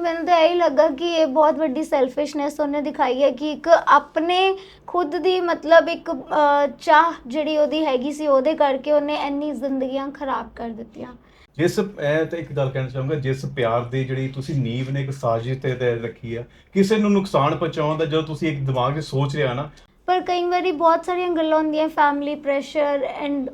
ਮੈਨੂੰ ਤਾਂ ਇਹੀ ਲੱਗਾ ਕਿ ਇਹ ਬਹੁਤ ਵੱਡੀ ਸੈਲਫਿਸ਼ਨੈਸ ਉਹਨੇ ਦਿਖਾਈ ਹੈ ਕਿ ਇੱਕ ਆਪਣੇ ਖੁਦ ਦੀ ਮਤਲਬ ਇੱਕ ਅਹ, ਚਾਹ ਜਿਹੜੀ ਉਹਦੀ ਹੈਗੀ ਸੀ ਉਹਦੇ ਕਰਕੇ ਉਹਨੇ ਇੰਨੀ ਜ਼ਿੰਦਗੀਆਂ ਖਰਾਬ ਕਰ ਦਿੱਤੀਆਂ। ਜਿਸ ਇਹ ਤਾਂ ਇੱਕ ਗੱਲ ਕਹਿਣਾ ਚਾਹੂੰਗਾ ਜਿਸ ਪਿਆਰ ਦੀ ਜਿਹੜੀ ਤੁਸੀਂ ਨੀਂਵ ਨੇ ਇੱਕ ਸਾਜ਼ਿਸ਼ ਤੇ ਤੇ ਰੱਖੀ ਆ ਕਿਸੇ ਨੂੰ ਨੁਕਸਾਨ ਪਹੁੰਚਾਉਣ ਦਾ ਜਦੋਂ ਤੁਸੀਂ ਇੱਕ ਦਿਮਾਗ 'ਚ ਸੋਚ ਰਿਹਾ ਨਾ। ਪਰ ਕਈ ਵਾਰੀ ਬਹੁਤ ਸਾਰੀਆਂ ਗੱਲਾਂ ਹੁੰਦੀਆਂ ਫੈਮਿਲੀ ਪ੍ਰੈਸ਼ਰ ਐਂਡ